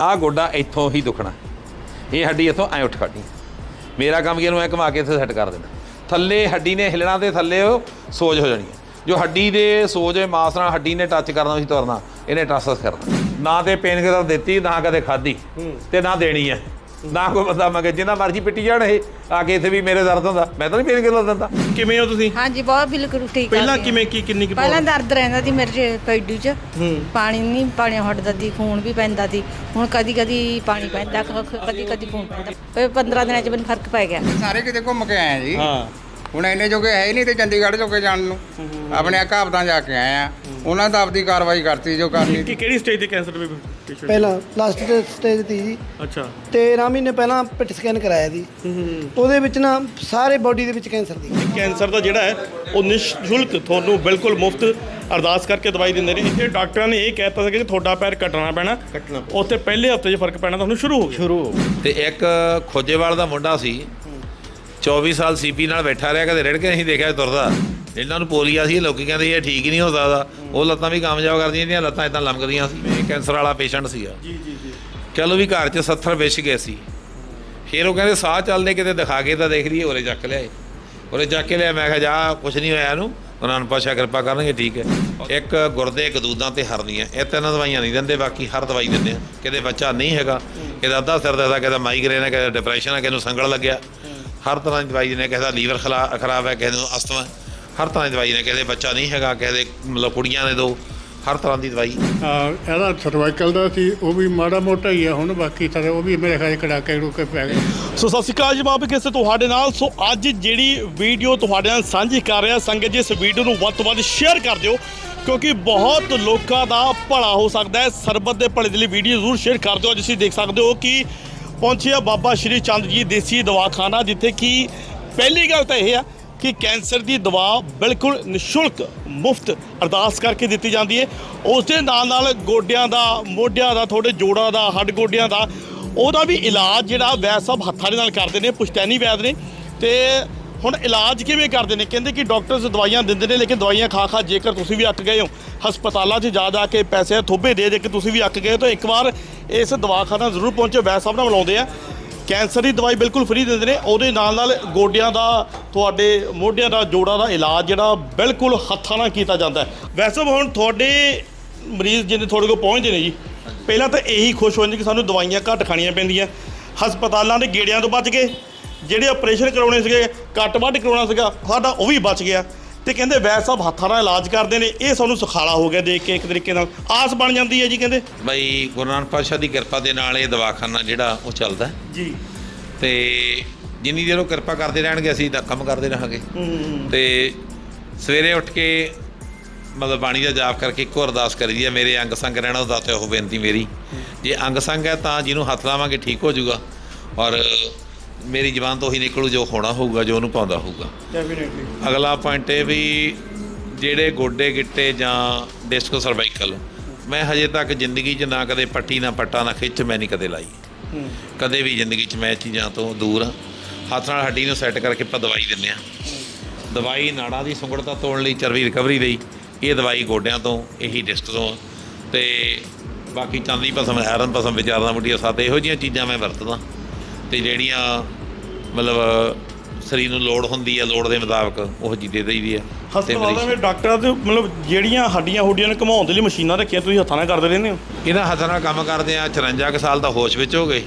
ਆਹ ਗੋਡਾ ਇੱਥੋਂ ਹੀ ਦੁਖਣਾ। ਇਹ ਹੱਡੀ ਇੱਥੋਂ ਐ ਉੱਠ ਖੜਨੀ। ਮੇਰਾ ਕੰਮ ਇਹਨੂੰ ਐ ਘੁਮਾ ਕੇ ਇੱਥੇ ਸੈੱਟ ਕਰ ਦੇਣਾ। ਥੱਲੇ ਹੱਡੀ ਨੇ ਹਿਲਣਾ ਤੇ ਥੱਲੇ ਉਹ ਸੋਜ ਹੋ ਜਾਣੀ ਹੈ ਜੋ ਹੱਡੀ ਦੇ ਸੋਜ ਮਾਸ ਨਾਲ ਹੱਡੀ ਨੇ ਟੱਚ ਕਰਨਾ ਸੀ ਤੁਰਨਾ ਇਹਨੇ ਟ੍ਰਾਂਸਫਰ ਕਰਨਾ। ਨਾ ਤੇ ਪੇਨ ਕਿਲਰ ਦਿੱਤੀ ਨਾ ਕਦੇ ਖਾਧੀ ਤੇ ਨਾ ਦੇਣੀ ਹੈ ਨਾ ਕੋਈ ਬੰਦਾ ਮੰਗੇ ਜਿੰਨਾ ਮਰਜ਼ੀ ਪਿੱਟੀ ਜਾਣ ਇਹ ਆ ਕੇ ਇੱਥੇ ਵੀ ਮੇਰੇ ਦਰਦ ਹੁੰਦਾ। ਮੈਂ ਤਾਂ ਨਹੀਂ ਪੇਨ ਕਿਲਰ ਦਿੰਦਾ। ਕਿਵੇਂ ਹੋ ਤੁਸੀਂ? ਹਾਂਜੀ ਬਹੁਤ ਬਿਲਕੁਲ ਠੀਕ ਆ ਪਹਿਲਾਂ। ਕਿਵੇਂ ਕੀ ਕਿੰਨੀ ਕੁ ਪਹਿਲਾਂ ਦਰਦ ਰਹਿੰਦਾ ਸੀ ਮੇਰੇ ਪੈਡੂ ਚ। ਪਾਣੀ ਨਹੀਂ ਪਾਣੀ ਹਟਦਾ ਸੀ ਖੂਨ ਵੀ ਪੈਂਦਾ ਸੀ। ਹੁਣ ਕਦੀ ਕਦੀ ਪਾਣੀ ਪੈਂਦਾ ਕਦੀ ਕਦੀ ਖੂਨ ਪੈਂਦਾ। ਫਿਰ 15 ਦਿਨਾਂ ਚ ਮੈਨੂੰ ਫ਼ਰਕ ਪੈ ਗਿਆ। ਸਾਰੇ ਕਿਤੇ ਘੁੰਮ ਕੇ ਆਏ ਆ ਜੀ। ਹਾਂ। ਹੁਣ ਇੰਨੇ ਜੋਗੇ ਹੈ ਹੀ ਨਹੀਂ ਤੇ ਚੰਡੀਗੜ੍ਹ ਜੋਗੇ ਜਾਣ ਨੂੰ। ਆਪਣੇ ਘਾਬਤਾਂ ਜਾ ਕੇ ਆਏ ਆ। ਉਹਨਾਂ ਤਾਂ ਆਪਦੀ ਕਾਰਵਾਈ ਕਰਤੀ ਜੋ ਕਰਨੀ ਕਿ ਕਿਹੜੀ ਸਟੇਜ ਤੇ ਕੈਂਸਰ ਦੇ ਪੇਸ਼ੈਂਟ ਪਹਿਲਾਂ ਲਾਸਟ ਸਟੇਜ ਤੇ ਜੀ। ਅੱਛਾ। 13 ਮਹੀਨੇ ਪਹਿਲਾਂ ਪਿਟ ਸਕੈਨ ਕਰਾਇਆ ਜੀ ਉਹਦੇ ਵਿੱਚ ਨਾ ਸਾਰੇ ਬਾਡੀ ਦੇ ਵਿੱਚ ਕੈਂਸਰ ਦੀ ਕੈਂਸਰ ਦਾ ਜਿਹੜਾ ਹੈ ਉਹ ਨਿਸ਼ੁਲਕ ਤੁਹਾਨੂੰ ਬਿਲਕੁਲ ਮੁਫਤ ਅਰਦਾਸ ਕਰਕੇ ਦਵਾਈ ਦਿੰਦੇ ਨੇ। ਇੱਥੇ ਡਾਕਟਰਾਂ ਨੇ ਇਹ ਕਹਿਤਾ ਸੀ ਕਿ ਤੁਹਾਡਾ ਪੈਰ ਕੱਟਣਾ ਪੈਣਾ। ਕੱਟਣਾ ਉੱਥੇ ਪਹਿਲੇ ਹਫ਼ਤੇ 'ਚ ਫ਼ਰਕ ਪੈਣਾ ਤੁਹਾਨੂੰ ਸ਼ੁਰੂ ਹੋ ਗਿਆ। ਸ਼ੁਰੂ ਹੋ ਤੇ ਇੱਕ ਖੋਜੇਵਾਲ ਦਾ ਮੁੰਡਾ ਸੀ 24 ਸਾਲ ਸੀਪੀ ਨਾਲ ਬੈਠਾ ਰਿਹਾ ਕਦੇ ਰੜ ਕੇ ਨਹੀਂ ਦੇਖਿਆ ਤੁਰਦਾ। ਇਹਨਾਂ ਨੂੰ ਪੋਲੀਆ ਸੀ ਲੋਕੀ ਕਹਿੰਦੇ ਇਹ ਠੀਕ ਹੀ ਨਹੀਂ ਹੋ ਸਕਦਾ। ਉਹ ਲੱਤਾਂ ਵੀ ਕਾਮਯਾਬ ਕਰਦੀਆਂ ਇਹਦੀਆਂ ਲੱਤਾਂ ਇਦਾਂ ਲਮਕਦੀਆਂ ਸੀ। ਇਹ ਕੈਂਸਰ ਵਾਲਾ ਪੇਸ਼ੈਂਟ ਸੀਗਾ। ਜੀ ਜੀ ਜੀ। ਚਲੋ ਵੀ ਘਰ 'ਚ 70 ਵਿਛ ਗਏ ਸੀ। ਫਿਰ ਉਹ ਕਹਿੰਦੇ ਸਾਹ ਚੱਲਦੇ ਕਿਤੇ ਦਿਖਾ ਕੇ ਤਾਂ ਦੇਖ ਲਈਏ ਉਰੇ ਚੱਕ ਲਿਆਏ। ਉਰੇ ਚੱਕ ਕੇ ਲਿਆ ਮੈਂ ਕਿਹਾ ਜਾ ਕੁਛ ਨਹੀਂ ਹੋਇਆ ਇਹਨੂੰ। ਉਹਨਾਂ ਨੂੰ ਪਾਸ਼ਾ ਕਿਰਪਾ ਕਰਨਗੇ ਠੀਕ ਹੈ। ਇੱਕ ਗੁਰਦੇ ਕਦੂਦਾਂ ਤੇ ਹਰਨੀਆਂ। ਇਹ ਤਿੰਨ ਦਵਾਈਆਂ ਨਹੀਂ ਦਿੰਦੇ ਬਾਕੀ ਹਰ ਦਵਾਈ ਦਿੰਦੇ ਆ। ਕਿਤੇ ਬੱਚਾ ਨਹੀਂ ਹੈਗਾ ਕਿਤੇ ਅੱਧਾ ਸਿਰ ਦਾ ਕਿਤੇ ਮਾਈਗ੍ਰੇਨ ਹੈ ਕਿਤੇ ਡਿਪਰੈਸ਼ਨ ਹੈ ਕਿਸੇ ਨੂੰ ਸੰਗਲ ਲੱਗਿਆ। ਹਰ ਤਰ੍ਹਾਂ ਦੀ ਦਵਾਈ ਦਿੰਦੇ ਕਿਸੇ ਦਾ ਲੀਵਰ ਖਰਾਬ ਹੈ ਕਿਸੇ ਨੂੰ ਅਸਥਮਾ ਹਰ ਤਰ੍ਹਾਂ ਦੀ ਦਵਾਈ ਨੇ ਕਿਸੇ ਦੇ ਬੱਚਾ ਨਹੀਂ ਹੈਗਾ ਕਿਸੇ ਦੇ ਮਤਲਬ ਕੁੜੀਆਂ ਦੇ ਦੋ ਹਰ ਤਰ੍ਹਾਂ ਦੀ ਦਵਾਈ। ਹਾਂ ਇਹਦਾ ਸਰਵਾਈਕਲ ਦਾ ਸੀ ਉਹ ਵੀ ਮਾੜਾ ਮੋਟਾ ਹੀ ਆ ਹੁਣ ਬਾਕੀ ਸਾਰੇ ਉਹ ਵੀ ਮੇਰੇ ਖਿਆਲ ਕੜਾਕੇ ਰੁਕੇ ਪੈ ਗਏ। ਸੋ ਸਤਿ ਸ਼੍ਰੀ ਅਕਾਲ ਜੀ ਮਾਪੇ ਕਿਸੇ ਤੁਹਾਡੇ ਨਾਲ। ਸੋ ਅੱਜ ਜਿਹੜੀ ਵੀਡੀਓ ਤੁਹਾਡੇ ਨਾਲ ਸਾਂਝੀ ਕਰ ਰਿਹਾ ਸੰਗਤ ਜੀ ਇਸ ਵੀਡੀਓ ਨੂੰ ਵੱਧ ਤੋਂ ਵੱਧ ਸ਼ੇਅਰ ਕਰ ਦਿਓ ਕਿਉਂਕਿ ਬਹੁਤ ਲੋਕਾਂ ਦਾ ਭਲਾ ਹੋ ਸਕਦਾ ਹੈ। ਸਰਬਤ ਦੇ ਭਲੇ ਦੇ ਲਈ ਵੀਡੀਓ ਜ਼ਰੂਰ ਸ਼ੇਅਰ ਕਰ ਦਿਓ। ਅੱਜ ਤੁਸੀਂ ਦੇਖ ਸਕਦੇ ਹੋ ਕਿ ਪਹੁੰਚਿਆ ਬਾਬਾ ਸ਼੍ਰੀ ਚੰਦ ਜੀ ਦੇਸੀ ਦਵਾਖਾਨਾ ਜਿੱਥੇ ਕਿ ਪਹਿਲੀ ਗੱਲ ਤਾਂ ਇਹ ਆ ਕਿ ਕੈਂਸਰ ਦੀ ਦਵਾ ਬਿਲਕੁਲ ਨਿਸ਼ੁਲਕ ਮੁਫਤ ਅਰਦਾਸ ਕਰਕੇ ਦਿੱਤੀ ਜਾਂਦੀ ਹੈ। ਉਸ ਦੇ ਨਾਲ ਨਾਲ ਗੋਡਿਆਂ ਦਾ, ਮੋਢਿਆਂ ਦਾ, ਤੁਹਾਡੇ ਜੋੜਾਂ ਦਾ, ਹੱਡ ਗੋਡਿਆਂ ਦਾ, ਉਹਦਾ ਵੀ ਇਲਾਜ ਜਿਹੜਾ ਵੈਦ ਸਾਹਿਬ ਹੱਥਾਂ ਦੇ ਨਾਲ ਕਰਦੇ ਨੇ, ਪੁਸ਼ਤੈਨੀ ਵੈਦ ਨੇ। ਤੇ ਹੁਣ ਇਲਾਜ ਕਿਵੇਂ ਕਰਦੇ ਨੇ? ਕਹਿੰਦੇ ਕਿ ਡਾਕਟਰਸ ਦਵਾਈਆਂ ਦਿੰਦੇ ਨੇ, ਲੇਕਿਨ ਦਵਾਈਆਂ ਖਾ ਖਾ ਜੇਕਰ ਤੁਸੀਂ ਵੀ ਅੱਕ ਗਏ ਹੋ, ਹਸਪਤਾਲਾਂ 'ਚ ਜਾ ਜਾ ਕੇ ਪੈਸੇ ਥੋਬੇ ਦੇ ਦੇ ਕੇ ਤੁਸੀਂ ਵੀ ਅੱਕ ਗਏ ਹੋ, ਤਾਂ ਇੱਕ ਵਾਰ ਇਸ ਦਵਾਖਾਨਾ ਜ਼ਰੂਰ ਪਹੁੰਚੋ, ਵੈਦ ਸਾਹਿਬ ਨਾਲ ਮਿਲਾਉਂਦੇ ਆ। ਕੈਂਸਰ ਦੀ ਦਵਾਈ ਬਿਲਕੁਲ ਫ੍ਰੀ ਦਿੰਦੇ ਨੇ। ਉਹਦੇ ਨਾਲ ਨਾਲ ਗੋਡਿਆਂ ਦਾ, ਤੁਹਾਡੇ ਮੋਢਿਆਂ ਦਾ, ਜੋੜਾਂ ਦਾ ਇਲਾਜ ਜਿਹੜਾ ਬਿਲਕੁਲ ਹੱਥਾਂ ਨਾਲ ਕੀਤਾ ਜਾਂਦਾ ਹੈ। ਵੈਸੇ ਹੁਣ ਤੁਹਾਡੇ ਮਰੀਜ਼ ਜਿਹਨੇ ਤੁਹਾਡੇ ਕੋਲ ਪਹੁੰਚਦੇ ਨੇ ਜੀ, ਪਹਿਲਾਂ ਤਾਂ ਇਹੀ ਖੁਸ਼ ਹੋ ਜਾਂਦੇ ਕਿ ਸਾਨੂੰ ਦਵਾਈਆਂ ਘੱਟ ਖਾਣੀਆਂ ਪੈਂਦੀਆਂ। ਹਸਪਤਾਲਾਂ ਦੇ ਗੇੜਿਆਂ ਤੋਂ ਬਚ ਗਏ, ਜਿਹੜੇ ਆਪਰੇਸ਼ਨ ਕਰਾਉਣੇ ਸੀਗੇ ਕੱਟ ਵੱਢ ਕਰਾਉਣਾ ਸੀਗਾ, ਸਾਡਾ ਉਹ ਵੀ ਬਚ ਗਿਆ। ਤੇ ਕਹਿੰਦੇ ਵੈਦ ਸਾਹਿਬ ਹੱਥਾਂ ਨਾਲ ਇਲਾਜ ਕਰਦੇ ਨੇ ਇਹ ਸਾਨੂੰ ਸੁਖਾਲਾ ਹੋ ਗਿਆ ਦੇਖ ਕੇ ਇੱਕ ਤਰੀਕੇ ਨਾਲ। ਆਸ ਬਣ ਜਾਂਦੀ ਹੈ ਜੀ ਕਹਿੰਦੇ। ਬਈ ਗੁਰੂ ਨਾਨਕ ਪਾਤਸ਼ਾਹ ਦੀ ਕਿਰਪਾ ਦੇ ਨਾਲ ਇਹ ਦਵਾਖਾਨਾ ਜਿਹੜਾ ਉਹ ਚੱਲਦਾ। ਜੀ। ਤੇ ਜਿੰਨੀ ਦੇਰ ਉਹ ਕਿਰਪਾ ਕਰਦੇ ਰਹਿਣਗੇ ਅਸੀਂ ਤਾਂ ਕੰਮ ਕਰਦੇ ਰਹਾਂਗੇ। ਤੇ ਸਵੇਰੇ ਉੱਠ ਕੇ ਮਤਲਬ ਬਾਣੀ ਦਾ ਜਾਪ ਕਰਕੇ ਇੱਕੋ ਅਰਦਾਸ ਕਰੀਦੀ ਹੈ ਮੇਰੇ ਅੰਗ ਸੰਗ ਰਹਿਣਾ ਉਹਦਾ ਤੇ ਉਹ ਬੇਨਤੀ ਮੇਰੀ। ਜੇ ਅੰਗ ਸੰਗ ਹੈ ਤਾਂ ਜਿਹਨੂੰ ਹੱਥ ਲਾਵਾਂਗੇ ਠੀਕ ਹੋ ਜਾਊਗਾ। ਔਰ ਮੇਰੀ ਜ਼ਬਾਨ ਤੋਂ ਹੀ ਨਿਕਲੂ ਜੋ ਹੋਣਾ ਹੋਊਗਾ ਜੋ ਉਹਨੂੰ ਪਾਉਂਦਾ ਹੋਊਗਾ। ਡੈਫੀਨਿਟਲੀ ਅਗਲਾ ਪੁਆਇੰਟ ਇਹ ਵੀ ਜਿਹੜੇ ਗੋਡੇ ਗਿੱਟੇ ਜਾਂ ਡਿਸਕੋ ਸਰਵਾਈਕਲ ਮੈਂ ਹਜੇ ਤੱਕ ਜ਼ਿੰਦਗੀ 'ਚ ਨਾ ਕਦੇ ਪੱਟੀ ਨਾ ਪੱਟਾ ਨਾ ਖਿੱਚ ਮੈਂ ਨਹੀਂ ਕਦੇ ਲਾਈ। ਕਦੇ ਵੀ ਜ਼ਿੰਦਗੀ 'ਚ ਮੈਂ ਚੀਜ਼ਾਂ ਤੋਂ ਦੂਰ ਹਾਂ। ਹੱਥ ਨਾਲ ਹੱਡੀ ਨੂੰ ਸੈੱਟ ਕਰਕੇ ਆਪਾਂ ਦਵਾਈ ਦਿੰਦੇ ਆ ਦਵਾਈ ਨਾੜਾਂ ਦੀ ਸੁੰਗੜਤਾ ਤੋੜਨ ਲਈ ਚਰਬੀ ਰਿਕਵਰੀ ਲਈ ਇਹ ਦਵਾਈ ਗੋਡਿਆਂ ਤੋਂ ਇਹੀ ਡਿਸਕ ਤੋਂ ਤੇ ਬਾਕੀ ਚਾਂਦੀ ਭਸਮ ਹੈਰਨ ਭਸਮ ਵਿਚਾਰਦਾ ਮੁੱਢੀਆਂ ਸਾਥ ਇਹੋ ਜਿਹੀਆਂ ਚੀਜ਼ਾਂ ਮੈਂ ਵਰਤਦਾ। ਤੇ ਜਿਹੜੀਆਂ ਮਤਲਬ ਸਰੀਰ ਨੂੰ ਲੋੜ ਹੁੰਦੀ ਹੈ ਲੋੜ ਦੇ ਮੁਤਾਬਕ ਉਹ ਜੀ ਦੇ ਦਈਦੀ ਆ। ਤੇ ਹਸਪਤਾਲਾਂ ਵਿੱਚ ਡਾਕਟਰਾਂ ਦੇ ਮਤਲਬ ਜਿਹੜੀਆਂ ਹੱਡੀਆਂ ਹੁੱਡੀਆਂ ਨੂੰ ਘਮਾਉਣ ਦੇ ਲਈ ਮਸ਼ੀਨਾਂ ਰੱਖੀਆਂ ਤੁਸੀਂ ਹੱਥਾਂ ਨਾਲ ਕਰਦੇ ਰਹਿੰਦੇ ਹੋ? ਇਹਨਾਂ ਹੱਥਾਂ ਨਾਲ ਕੰਮ ਕਰਦੇ ਆ 54 ਕੁ ਸਾਲ ਦਾ ਹੋਸ਼ ਵਿੱਚ ਹੋ ਗਏ।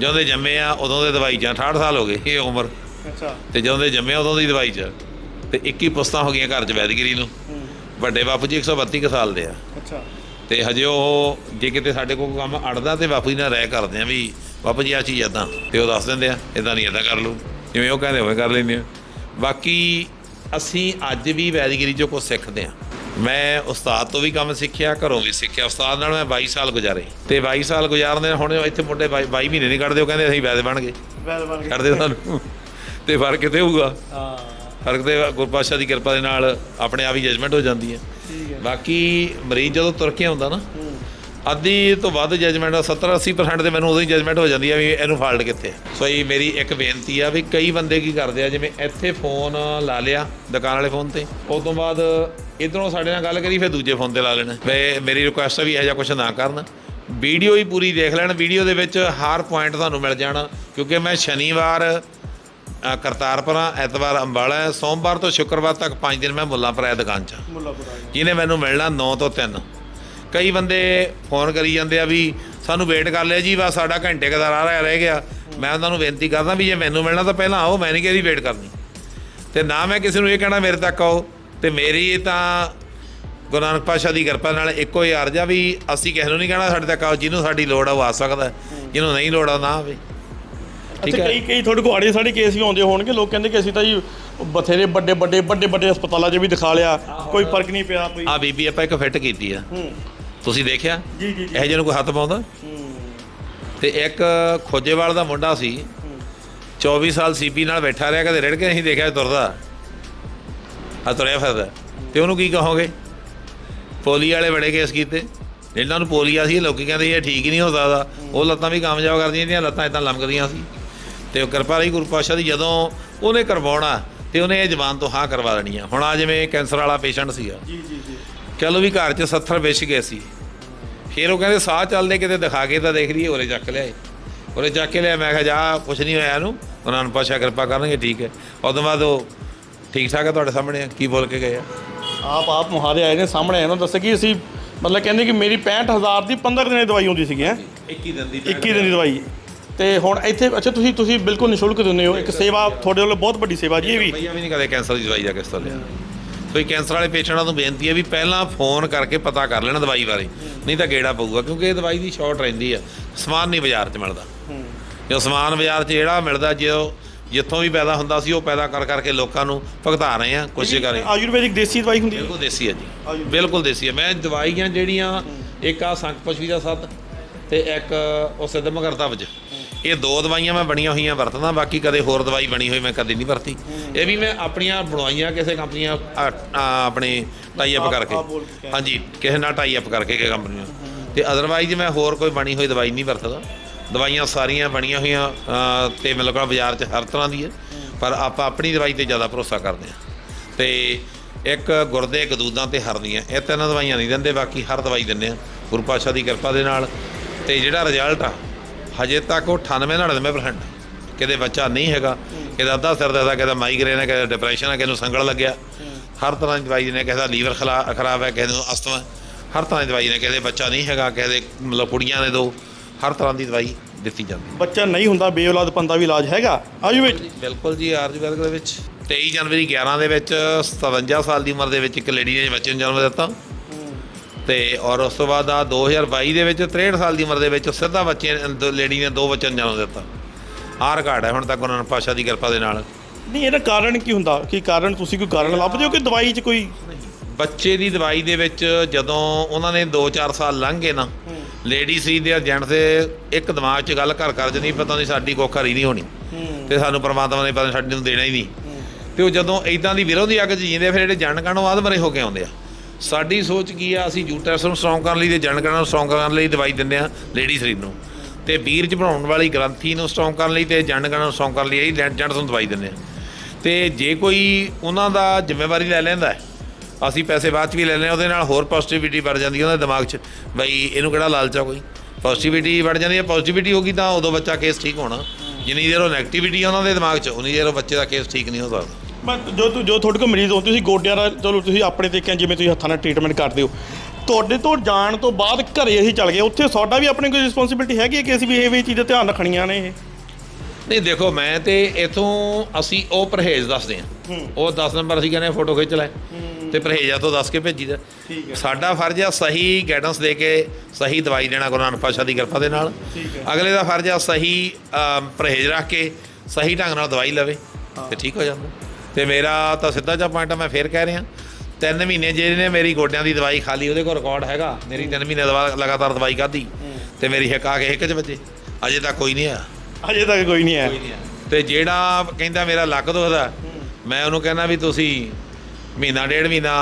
ਜਦੋਂ ਦੇ ਜੰਮੇ ਆ ਉਦੋਂ ਦੇ ਦਵਾਈ ਜਾਂ 68 ਸਾਲ ਹੋ ਗਏ ਇਹ ਉਮਰ। ਅੱਛਾ। ਤੇ ਜਦੋਂ ਦੇ ਜੰਮੇ ਆ, ਉਦੋਂ ਦੀ ਦਵਾਈ ਚ ਤੇ 21 ਪੁਸਤਾਂ ਹੋ ਗਈਆਂ ਘਰ ਚ ਵੈਦਗਿਰੀ ਨੂੰ। ਵੱਡੇ ਬਾਪੂ ਜੀ 132 ਕੁ ਸਾਲ ਦੇ ਆ। ਅੱਛਾ। ਤੇ ਹਜੇ ਉਹ ਜੇ ਕਿਤੇ ਸਾਡੇ ਕੋਲ ਕੰਮ ਅੜਦਾ ਤੇ ਬਾਪੂ ਜੀ ਨਾਲ ਰਹਿ ਕਰਦੇ ਆ ਵੀ ਬਾਪੂ ਜੀ ਆ ਚੀਜ਼ ਏਦਾਂ। ਤੇ ਉਹ ਦੱਸ ਦਿੰਦੇ ਆ ਇਦਾਂ ਨਹੀਂ ਏਦਾਂ ਕਰ ਲਓ ਜਿਵੇਂ ਉਹ ਕਹਿੰਦੇ ਹੋਵੇ ਕਰ ਲੈਂਦੇ ਆ। ਬਾਕੀ ਅਸੀਂ ਅੱਜ ਵੀ ਵੈਦਗਿਰੀ ਚੋਂ ਕੁਝ ਸਿੱਖਦੇ ਆ। ਮੈਂ ਉਸਤਾਦ ਤੋਂ ਵੀ ਕੰਮ ਸਿੱਖਿਆ ਘਰੋਂ ਵੀ ਸਿੱਖਿਆ। ਉਸਤਾਦ ਨਾਲ ਮੈਂ 22 ਸਾਲ ਗੁਜ਼ਾਰੇ। ਤੇ 22 ਸਾਲ ਗੁਜ਼ਾਰਦੇ ਹੁਣ ਇੱਥੇ ਮੁੰਡੇ 22 22 ਮਹੀਨੇ ਨਹੀਂ ਕੱਢਦੇ ਉਹ ਕਹਿੰਦੇ ਅਸੀਂ ਵੈਦ ਬਣ ਗਏ। ਵੈਦ ਬਣ ਕੱਢਦੇ ਸਾਨੂੰ ਤੇ ਫ਼ਰਕ ਕਿਤੇ ਹੋਊਗਾ। ਹਾਂ। ਫ਼ਰਕ ਤੇ ਗੁਰਪਾਤਸ਼ਾਹ ਦੀ ਕਿਰਪਾ ਦੇ ਨਾਲ ਆਪਣੇ ਆਪ ਹੀ ਜਜਮੈਂਟ ਹੋ ਜਾਂਦੀ ਹੈ। ਬਾਕੀ ਮਰੀਜ਼ ਜਦੋਂ ਤੁਰ ਕੇ ਆਉਂਦਾ ਨਾ ਅੱਧੀ ਤੋਂ ਵੱਧ ਜਜਮੈਂਟ 70 80% ਤੇ ਮੈਨੂੰ ਉਦੋਂ ਹੀ ਜਜਮੈਂਟ ਹੋ ਜਾਂਦੀ ਆ ਵੀ ਇਹਨੂੰ ਫਾਲਟ ਕਿੱਥੇ। ਸੋ ਇਹ ਮੇਰੀ ਇੱਕ ਬੇਨਤੀ ਆ ਵੀ ਕਈ ਬੰਦੇ ਕੀ ਕਰਦੇ ਆ ਜਿਵੇਂ ਇੱਥੇ ਫੋਨ ਲਾ ਲਿਆ ਦੁਕਾਨ ਵਾਲੇ ਫੋਨ ਤੇ ਉਸ ਤੋਂ ਬਾਅਦ ਇਧਰੋਂ ਸਾਡੇ ਨਾਲ ਗੱਲ ਕਰੀ ਫਿਰ ਦੂਜੇ ਫੋਨ ਤੇ ਲਾ ਲੈਣਾ। ਵੇ ਮੇਰੀ ਰਿਕੁਐਸਟ ਆ ਵੀ ਇਹੋ ਜਿਹਾ ਕੁਝ ਨਾ ਕਰਨ। ਵੀਡੀਓ ਹੀ ਪੂਰੀ ਦੇਖ ਲੈਣ ਵੀਡੀਓ ਦੇ ਵਿੱਚ ਹਰ ਪੁਆਇੰਟ ਤੁਹਾਨੂੰ ਮਿਲ ਜਾਣਾ ਕਿਉਂਕਿ ਮੈਂ ਸ਼ਨੀਵਾਰ ਕਰਤਾਰਪੁਰ ਐਤਵਾਰ ਅੰਬਾਲਾ ਸੋਮਵਾਰ ਤੋਂ ਸ਼ੁੱਕਰਵਾਰ ਤੱਕ 5 ਦਿਨ ਮੈਂ ਮੁੱਲਾਂਪੁਰ ਦੁਕਾਨ 'ਚ ਜਿਹਨੇ ਮੈਨੂੰ ਮਿਲਣਾ 9 ਤੋਂ 3 ਕਈ ਬੰਦੇ ਫੋਨ ਕਰੀ ਜਾਂਦੇ ਆ ਵੀ ਸਾਨੂੰ ਵੇਟ ਕਰ ਲਿਆ ਜੀ ਬਸ ਸਾਡਾ ਘੰਟੇ ਕੁ ਦਾ ਰਾਹ ਰਹਿ ਗਿਆ। ਮੈਂ ਉਹਨਾਂ ਨੂੰ ਬੇਨਤੀ ਕਰਦਾ ਵੀ ਜੇ ਮੈਨੂੰ ਮਿਲਣਾ ਤਾਂ ਪਹਿਲਾਂ ਆਓ ਮੈਂ ਨਹੀਂ ਕਿਹਦੀ ਵੇਟ ਕਰਨੀ। ਤੇ ਨਾ ਮੈਂ ਕਿਸੇ ਨੂੰ ਇਹ ਕਹਿਣਾ ਮੇਰੇ ਤੱਕ ਆਓ ਤੇ ਮੇਰੀ ਤਾਂ ਗੁਰੂ ਨਾਨਕ ਪਾਤਸ਼ਾਹ ਦੀ ਕਿਰਪਾ ਨਾਲ ਇੱਕੋ ਹੀ ਅਰਜ਼ ਆ ਵੀ ਅਸੀਂ ਕਿਸੇ ਨੂੰ ਨਹੀਂ ਕਹਿਣਾ ਸਾਡੇ ਤੱਕ ਆਓ ਜਿਹਨੂੰ ਸਾਡੀ ਲੋੜ ਆ ਉਹ ਆ ਸਕਦਾ। ਜਿਹਨੂੰ ਨਹੀਂ ਲੋੜ ਆ ਨਾ ਆਵੇ। ਠੀਕ ਹੈ? ਕਈ ਕਈ ਤੁਹਾਡੇ ਕੋਲ ਆੜੇ ਸਾਡੇ ਕੇਸ ਵੀ ਆਉਂਦੇ ਹੋਣਗੇ ਲੋਕ ਕਹਿੰਦੇ ਕਿ ਅਸੀਂ ਤਾਂ ਜੀ ਬਥੇਰੇ ਵੱਡੇ ਵੱਡੇ ਵੱਡੇ ਵੱਡੇ ਹਸਪਤਾਲਾਂ 'ਚ ਵੀ ਦਿਖਾ ਲਿਆ ਕੋਈ ਫ਼ਰਕ ਨਹੀਂ ਪਿਆ ਕੋਈ ਆ ਬੀਬੀ ਆਪਾਂ ਇੱਕ ਫਿੱਟ ਕੀਤੀ ਆ। ਹੂੰ। ਤੁਸੀਂ ਦੇਖਿਆ? ਜੀ ਜੀ ਇਹ ਜਿਹਨੂੰ ਕੋਈ ਹੱਥ ਪਾਉਂਦਾ? ਤੇ ਇੱਕ ਖੋਜੇਵਾਲ ਦਾ ਮੁੰਡਾ ਸੀ। 24 ਸਾਲ ਸੀਪੀ ਨਾਲ ਬੈਠਾ ਰਿਹਾ ਕਦੇ ਰੜ ਕੇ ਨਹੀਂ ਦੇਖਿਆ ਤੁਰਦਾ। ਆ ਤੁਰਿਆ ਫਿਰਦਾ। ਤੇ ਉਹਨੂੰ ਕੀ ਕਹੋਗੇ? ਪੋਲੀ ਵਾਲੇ ਬੜੇ ਕੇਸ ਕੀਤੇ। ਇਹਨਾਂ ਨੂੰ ਪੋਲੀਆ ਸੀ ਲੋਕੀ ਕਹਿੰਦੇ ਇਹ ਠੀਕ ਹੀ ਨਹੀਂ ਹੋ ਸਕਦਾ। ਉਹ ਲੱਤਾਂ ਵੀ ਕਾਮਯਾਬ ਕਰਦੀਆਂ ਇਹਦੀਆਂ ਲੱਤਾਂ ਇਦਾਂ ਲਮਕਦੀਆਂ ਸੀ। ਤੇ ਉਹ ਕਿਰਪਾ ਰਹੀ ਗੁਰੂ ਪਾਤਸ਼ਾਹ ਦੀ ਜਦੋਂ ਉਹਨੇ ਕਰਵਾਉਣਾ ਤੇ ਉਹਨੇ ਇਹ ਜ਼ਬਾਨ ਤੋਂ ਹਾਂ ਕਰਵਾ ਲੈਣੀ ਆ। ਹੁਣ ਆ ਜਿਵੇਂ ਕੈਂਸਰ ਵਾਲਾ ਪੇਸ਼ੈਂਟ ਸੀਗਾ। ਜੀ ਜੀ ਜੀ। ਚਲੋ ਵੀ ਘਰ 'ਚ 70 ਵਿਛ ਗਏ ਸੀ। ਫਿਰ ਉਹ ਕਹਿੰਦੇ ਸਾਹ ਚੱਲਦੇ ਕਿਤੇ ਦਿਖਾ ਕੇ ਤਾਂ ਦੇਖ ਲਈਏ ਉਰੇ ਚੱਕ ਲਿਆਏ। ਉਰੇ ਚੱਕ ਕੇ ਲਿਆ ਮੈਂ ਕਿਹਾ ਜਾ ਕੁਛ ਨਹੀਂ ਹੋਇਆ ਇਹਨੂੰ। ਉਹਨਾਂ ਨੂੰ ਪਾਸ਼ਾ ਕਿਰਪਾ ਕਰਨਗੇ ਠੀਕ ਹੈ। ਉਦੋਂ ਬਾਅਦ ਉਹ ਠੀਕ ਠਾਕ ਹੈ ਤੁਹਾਡੇ ਸਾਹਮਣੇ ਆ, ਕੀ ਬੋਲ ਕੇ ਗਏ ਆ? ਆਪ ਆਪ ਮੁਹਾਰੇ ਆਏ ਨੇ ਸਾਹਮਣੇ ਆਏ ਨੇ। ਦੱਸਿਆ ਕਿ ਅਸੀਂ ਮਤਲਬ ਕਹਿੰਦੇ ਕਿ ਮੇਰੀ 65000 ਦੀ 15 ਦਿਨਾਂ ਦੀ ਦਵਾਈ ਹੁੰਦੀ ਸੀਗੀ ਹੈ? 21 ਦਿਨ ਦੀ 21 ਦਿਨ ਦੀ ਦਵਾਈ। ਤੇ ਹੁਣ ਇੱਥੇ ਅੱਛਾ ਤੁਸੀਂ ਤੁਸੀਂ ਬਿਲਕੁਲ ਨਿਸ਼ੁਲਕ ਦਿੰਦੇ ਹੋ। ਇੱਕ ਸੇਵਾ ਤੁਹਾਡੇ ਵੱਲੋਂ ਬਹੁਤ ਵੱਡੀ ਸੇਵਾ ਜੀ ਇਹ ਵੀ। ਭਈਆ ਵੀ ਨਹੀਂ ਕਦੇ ਕੈਂਸਰ ਦੀ ਦਵਾਈ ਦਾ ਕਿਸ ਤੋਂ ਲਿਆ। ਕੋਈ ਕੈਂਸਰ ਵਾਲੇ ਪੇਸ਼ੈਂਟਾਂ ਨੂੰ ਬੇਨਤੀ ਹੈ ਵੀ ਪਹਿਲਾਂ ਫੋਨ ਕਰਕੇ ਪਤਾ ਕਰ ਲੈਣ ਦਵਾਈ ਬਾਰੇ। ਨਹੀਂ ਤਾਂ ਗੇੜਾ ਪਊਗਾ ਕਿਉਂਕਿ ਇਹ ਦਵਾਈ ਦੀ ਸ਼ਾਰਟ ਰਹਿੰਦੀ ਆ। ਸਮਾਨ ਨਹੀਂ ਬਾਜ਼ਾਰ 'ਚ ਮਿਲਦਾ। ਜੋ ਸਮਾਨ ਬਾਜ਼ਾਰ 'ਚ ਜਿਹੜਾ ਮਿਲਦਾ ਜੋ ਜਿੱਥੋਂ ਵੀ ਪੈਦਾ ਹੁੰਦਾ ਸੀ ਉਹ ਪੈਦਾ ਕਰ ਕਰਕੇ ਲੋਕਾਂ ਨੂੰ ਭੁਗਤਾ ਰਹੇ ਆ ਕੋਸ਼ਿਸ਼ ਕਰ ਰਹੇ ਆ ਆਯੁਰਵੈਦਿਕ ਦੇਸੀ ਦਵਾਈ ਹੁੰਦੀ ਹੈ? ਬਿਲਕੁਲ ਦੇਸੀ ਹੈ ਜੀ। ਬਿਲਕੁਲ ਦੇਸੀ ਹੈ। ਮੈਂ ਦਵਾਈਆਂ ਜਿਹੜੀਆਂ ਇੱਕ ਆ ਸੰਕ ਪਸ਼ਵੀ ਦਾ ਸੱਤ ਤੇ ਇੱਕ ਉਹ ਸਿੱਧਮ ਕਰਤਵਜ ਇਹ ਦੋ ਦਵਾਈਆਂ ਮੈਂ ਬਣੀਆਂ ਹੋਈਆਂ ਵਰਤਦਾ ਬਾਕੀ ਕਦੇ ਹੋਰ ਦਵਾਈ ਬਣੀ ਹੋਈ ਮੈਂ ਕਦੇ ਨਹੀਂ ਵਰਤੀ। ਇਹ ਵੀ ਮੈਂ ਆਪਣੀਆਂ ਬਣਵਾਈਆਂ ਕਿਸੇ ਕੰਪਨੀਆਂ ਆਪਣੇ ਟਾਈ ਅਪ ਕਰਕੇ। ਹਾਂਜੀ ਕਿਸੇ ਨਾਲ ਟਾਈ ਅਪ ਕਰਕੇ ਕਿ ਕੰਪਨੀਆਂ। ਤੇ ਅਦਰਵਾਈਜ਼ ਮੈਂ ਹੋਰ ਕੋਈ ਬਣੀ ਹੋਈ ਦਵਾਈ ਨਹੀਂ ਵਰਤਦਾ ਦਵਾਈਆਂ ਸਾਰੀਆਂ ਬਣੀਆਂ ਹੋਈਆਂ ਤੇ ਮੇਰੇ ਕੋਲ ਬਾਜ਼ਾਰ 'ਚ ਹਰ ਤਰ੍ਹਾਂ ਦੀ ਹੈ ਪਰ ਆਪਾਂ ਆਪਣੀ ਦਵਾਈ ਤੇ ਜ਼ਿਆਦਾ ਭਰੋਸਾ ਕਰਦੇ ਹਾਂ। ਤੇ ਇੱਕ ਗੁਰਦੇ ਗਦੂਦਾਂ ਤੇ ਹਰਨੀਆਂ ਇਹ ਤਿੰਨ ਦਵਾਈਆਂ ਨਹੀਂ ਦਿੰਦੇ ਬਾਕੀ ਹਰ ਦਵਾਈ ਦਿੰਦੇ ਆ ਗੁਰੂ ਪਾਤਸ਼ਾਹ ਦੀ ਕਿਰਪਾ ਦੇ ਨਾਲ। ਤੇ ਜਿਹੜਾ ਰਿਜ਼ਲਟ ਆ ਹਜੇ ਤੱਕ ਉਹ 98 99% ਕਿਤੇ ਬੱਚਾ ਨਹੀਂ ਹੈਗਾ ਕਿਤੇ ਅੱਧਾ ਸਿਰ ਦਾ ਕਿਤੇ ਮਾਈਗ੍ਰੇਨ ਹੈ ਕਿਤੇ ਡਿਪਰੈਸ਼ਨ ਹੈ ਕਿਸੇ ਨੂੰ ਸੰਗਲ ਲੱਗਿਆ। ਹਰ ਤਰ੍ਹਾਂ ਦੀ ਦਵਾਈ ਨੇ ਕਿਸੇ ਦਾ ਲੀਵਰ ਖਰਾਬ ਹੈ ਕਿਸੇ ਨੂੰ ਅਸਥਮਾ ਹਰ ਤਰ੍ਹਾਂ ਦੀ ਦਵਾਈ ਨੇ ਕਿਸੇ ਦੇ ਬੱਚਾ ਨਹੀਂ ਹੈਗਾ ਕਿਸੇ ਦੇ ਮਤਲਬ ਕੁੜੀਆਂ ਨੇ ਦੋ ਹਰ ਤਰ੍ਹਾਂ ਦੀ ਦਵਾਈ ਦਿੱਤੀ ਜਾਂਦੀ ਬੱਚਾ ਨਹੀਂ ਹੁੰਦਾ ਬੇਔਲਾਦ ਪੰਦਾ ਵੀ ਇਲਾਜ ਹੈਗਾ। ਆਯੁਰਵੈਦ ਬਿਲਕੁਲ ਜੀ ਆਯੁਰਵੈਦਿਕ ਦੇ ਵਿੱਚ। 23 ਜਨਵਰੀ 11 ਦੇ ਵਿੱਚ 57 ਸਾਲ ਦੀ ਉਮਰ ਦੇ ਵਿੱਚ ਇੱਕ ਲੇਡੀ ਨੇ ਬੱਚੇ ਨੂੰ ਜਨਮ ਦਿੱਤਾ। ਤੇ ਔਰ ਉਸ ਤੋਂ ਬਾਅਦ ਆ 2022 ਦੇ ਵਿੱਚ 63 ਸਾਲ ਦੀ ਉਮਰ ਦੇ ਵਿੱਚ ਸਿੱਧਾ ਬੱਚੇ ਨੇ- ਲੇਡੀ ਨੇ ਦੋ ਬੱਚਿਆਂ ਨੂੰ ਜਨਮ ਦਿੱਤਾ। ਆਹ ਰਿਕਾਰਡ ਹੈ ਹੁਣ ਤੱਕ ਉਹਨਾਂ ਨੂੰ ਪਾਸ਼ਾ ਦੀ ਕਿਰਪਾ ਦੇ ਨਾਲ। ਨਹੀਂ ਇਹਦਾ ਕਾਰਨ ਕੀ ਹੁੰਦਾ? ਕੀ ਕਾਰਨ ਤੁਸੀਂ ਕੋਈ ਕਾਰਨ ਲੱਭਦੇ ਹੋ ਕਿ ਦਵਾਈ 'ਚ ਕੋਈ ਬੱਚੇ ਦੀ ਦਵਾਈ ਦੇ ਵਿੱਚ ਜਦੋਂ ਉਹਨਾਂ ਨੇ 2-4 ਸਾਲ ਲੰਘ ਗਏ ਨਾ ਲੇਡੀ ਸੀ ਦੇ ਏਜੰਟ ਦੇ ਇੱਕ ਦਿਮਾਗ 'ਚ ਗੱਲ ਘਰ ਕਰ ਜਣੀ ਪਤਾ ਨਹੀਂ ਸਾਡੀ ਕੋਖਾ ਰੀ ਨਹੀਂ ਹੋਣੀ। ਤੇ ਸਾਨੂੰ ਪ੍ਰਮਾਤਮਾ ਨੇ ਪਤਾ ਨੀ ਸਾਡੇ ਨੂੰ ਦੇਣਾ ਹੀ ਨਹੀਂ। ਤੇ ਉਹ ਜਦੋਂ ਇਦਾਂ ਦੀ ਵਿਰੋਧੀ ਅੱਗ 'ਚ ਜੀਂਦੇ ਫਿਰ ਜਿਹੜੇ ਜਨ ਕਣ ਬਾਅਦ ਮਰੇ ਹੋ ਕੇ ਆਉਂਦੇ ਆ। ਸਾਡੀ ਸੋਚ ਕੀ ਆ ਅਸੀਂ ਯੂਟਰਸ ਨੂੰ ਸਟਰੋਂਗ ਕਰਨ ਲਈ ਤੇ ਜਨ ਨੂੰ ਸਟਰੋਂਗ ਕਰਨ ਲਈ ਦਵਾਈ ਦਿੰਦੇ ਆ ਲੇਡੀ ਸਰੀਰ ਨੂੰ। ਤੇ ਬੀਰਜ ਬਣਾਉਣ ਵਾਲੀ ਗ੍ਰੰਥੀ ਨੂੰ ਸਟਰੋਂਗ ਕਰਨ ਲਈ ਤੇ ਜਨ ਨੂੰ ਸਟਰੋਂਗ ਕਰਨ ਲਈ ਇਹ ਜੰਟ ਨੂੰ ਦਵਾਈ ਦਿੰਦੇ ਆ ਤੇ ਜੇ ਕੋਈ ਉਹਨਾਂ ਦਾ ਜ਼ਿੰਮੇਵਾਰੀ ਲੈ ਲੈਂਦਾ ਅਸੀਂ ਪੈਸੇ ਬਾਅਦ ਚ ਵੀ ਲੈ ਲੈਂਦੇ ਹਾਂ, ਉਹਦੇ ਨਾਲ ਹੋਰ ਪੋਜ਼ਿਟਿਵਿਟੀ ਵੱਧ ਜਾਂਦੀ ਹੈ ਉਹਦੇ ਦਿਮਾਗ 'ਚ ਬਈ ਇਹਨੂੰ ਕਿਹੜਾ ਲਾਲਚ ਆ ਕੋਈ? ਪੋਜ਼ਿਟਿਵਿਟੀ ਵੱਧ ਜਾਂਦੀ ਹੈ ਪੋਜ਼ਿਟਿਵਿਟੀ ਹੋਗੀ ਤਾਂ ਉਦੋਂ ਬੱਚਾ ਕੇਸ ਠੀਕ ਹੋਣਾ। ਜਿੰਨੀ ਦੇਰ ਉਹ ਨੈਗੇਟਿਵਿਟੀ ਉਹਨਾਂ ਦੇ ਦਿਮਾਗ 'ਚ ਉਨੀ ਦੇਰ ਉਹ ਬੱਚੇ ਦਾ ਕੇਸ ਠੀਕ ਨਹੀਂ ਹੋ ਸਕਦਾ। ਮੈਂ ਜੋ ਤੁ- ਜੋ ਤੁਹਾਡੇ ਕੋਲ ਮਰੀਜ਼ ਹੋ ਤੁਸੀਂ ਗੋਡਿਆਂ ਦਾ ਚਲੋ ਤੁਸੀਂ ਆਪਣੇ ਤਰੀਕੇ ਨਾਲ ਜਿਵੇਂ ਤੁਸੀਂ ਹੱਥਾਂ ਨਾਲ ਟ੍ਰੀਟਮੈਂਟ ਕਰਦੇ ਹੋ। ਤੁਹਾਡੇ ਤੋਂ ਜਾਣ ਤੋਂ ਬਾਅਦ ਘਰੇ ਅਸੀਂ ਚੱਲ ਗਏ ਉੱਥੇ ਸਾਡਾ ਵੀ ਆਪਣੀ ਕੋਈ ਰਿਸਪੌਂਸਿਬਿਲਟੀ ਹੈਗੀ ਹੈ ਕਿ ਅਸੀਂ ਵੀ ਇਹ ਵੀ ਚੀਜ਼ਾਂ ਧਿਆਨ ਰੱਖਣੀਆਂ ਨੇ ਇਹ? ਨਹੀਂ ਦੇਖੋ ਮੈਂ ਤੇ ਇਥੋਂ ਅਸੀਂ ਉਹ ਪਰਹੇਜ਼ ਦੱਸਦੇ ਹਾਂ। ਉਹ 10 ਨੰਬਰ ਅਸੀਂ ਕਹਿੰਦੇ ਫੋਟੋ ਖਿੱਚ ਲੈ। ਤੇ ਪਰਹੇਜ਼ਾਂ ਤੋਂ ਦੱਸ ਕੇ ਭੇਜੀਦਾ ਠੀਕ ਹੈ। ਸਾਡਾ ਫਰਜ਼ ਆ ਸਹੀ ਗਾਈਡੈਂਸ ਦੇ ਕੇ ਸਹੀ ਦਵਾਈ ਦੇਣਾ ਗੁਰੂ ਨਾਨਕ ਪਾਤਸ਼ਾਹ ਦੀ ਕਿਰਪਾ ਦੇ ਨਾਲ। ਠੀਕ ਹੈ। ਅਗਲੇ ਦਾ ਫਰਜ਼ ਆ ਸਹੀ ਅਮ, ਪਰਹੇਜ਼ ਰੱਖ ਕੇ ਸਹੀ ਢੰਗ ਨਾਲ ਦਵਾਈ ਲਵੇ ਤੇ ਠੀਕ ਹੋ ਜਾਂਦਾ। ਤੇ ਮੇਰਾ ਤਾਂ ਸਿੱਧਾ ਜਿਹਾ ਪੁਆਇੰਟ ਆ ਮੈਂ ਫੇਰ ਕਹਿ ਰਿਹਾ। ਤਿੰਨ ਮਹੀਨੇ ਜਿਹਨੇ ਮੇਰੀ ਗੋਡਿਆਂ ਦੀ ਦਵਾਈ ਖਾ ਲਈ ਉਹਦੇ ਕੋਲ ਰਿਕਾਰਡ ਹੈਗਾ। ਮੇਰੀ ਤਿੰਨ ਮਹੀਨੇ ਦਵਾ ਲਗਾਤਾਰ ਦਵਾਈ ਖਾਧੀ ਤੇ ਮੇਰੀ ਹਿੱਕ ਆ ਕੇ ਹਿੱਕ 'ਚ ਵੱਜੇ। ਅਜੇ ਤੱਕ ਕੋਈ ਨਹੀਂ ਆਇਆ। ਅਜੇ ਤੱਕ ਕੋਈ ਨਹੀਂ ਹੈ ਤੇ ਜਿਹੜਾ ਕਹਿੰਦਾ ਮੇਰਾ ਲੱਕ ਦੁਖਦਾ ਮੈਂ ਉਹਨੂੰ ਕਹਿੰਦਾ ਵੀ ਤੁਸੀਂ ਮਹੀਨਾ ਡੇਢ ਮਹੀਨਾ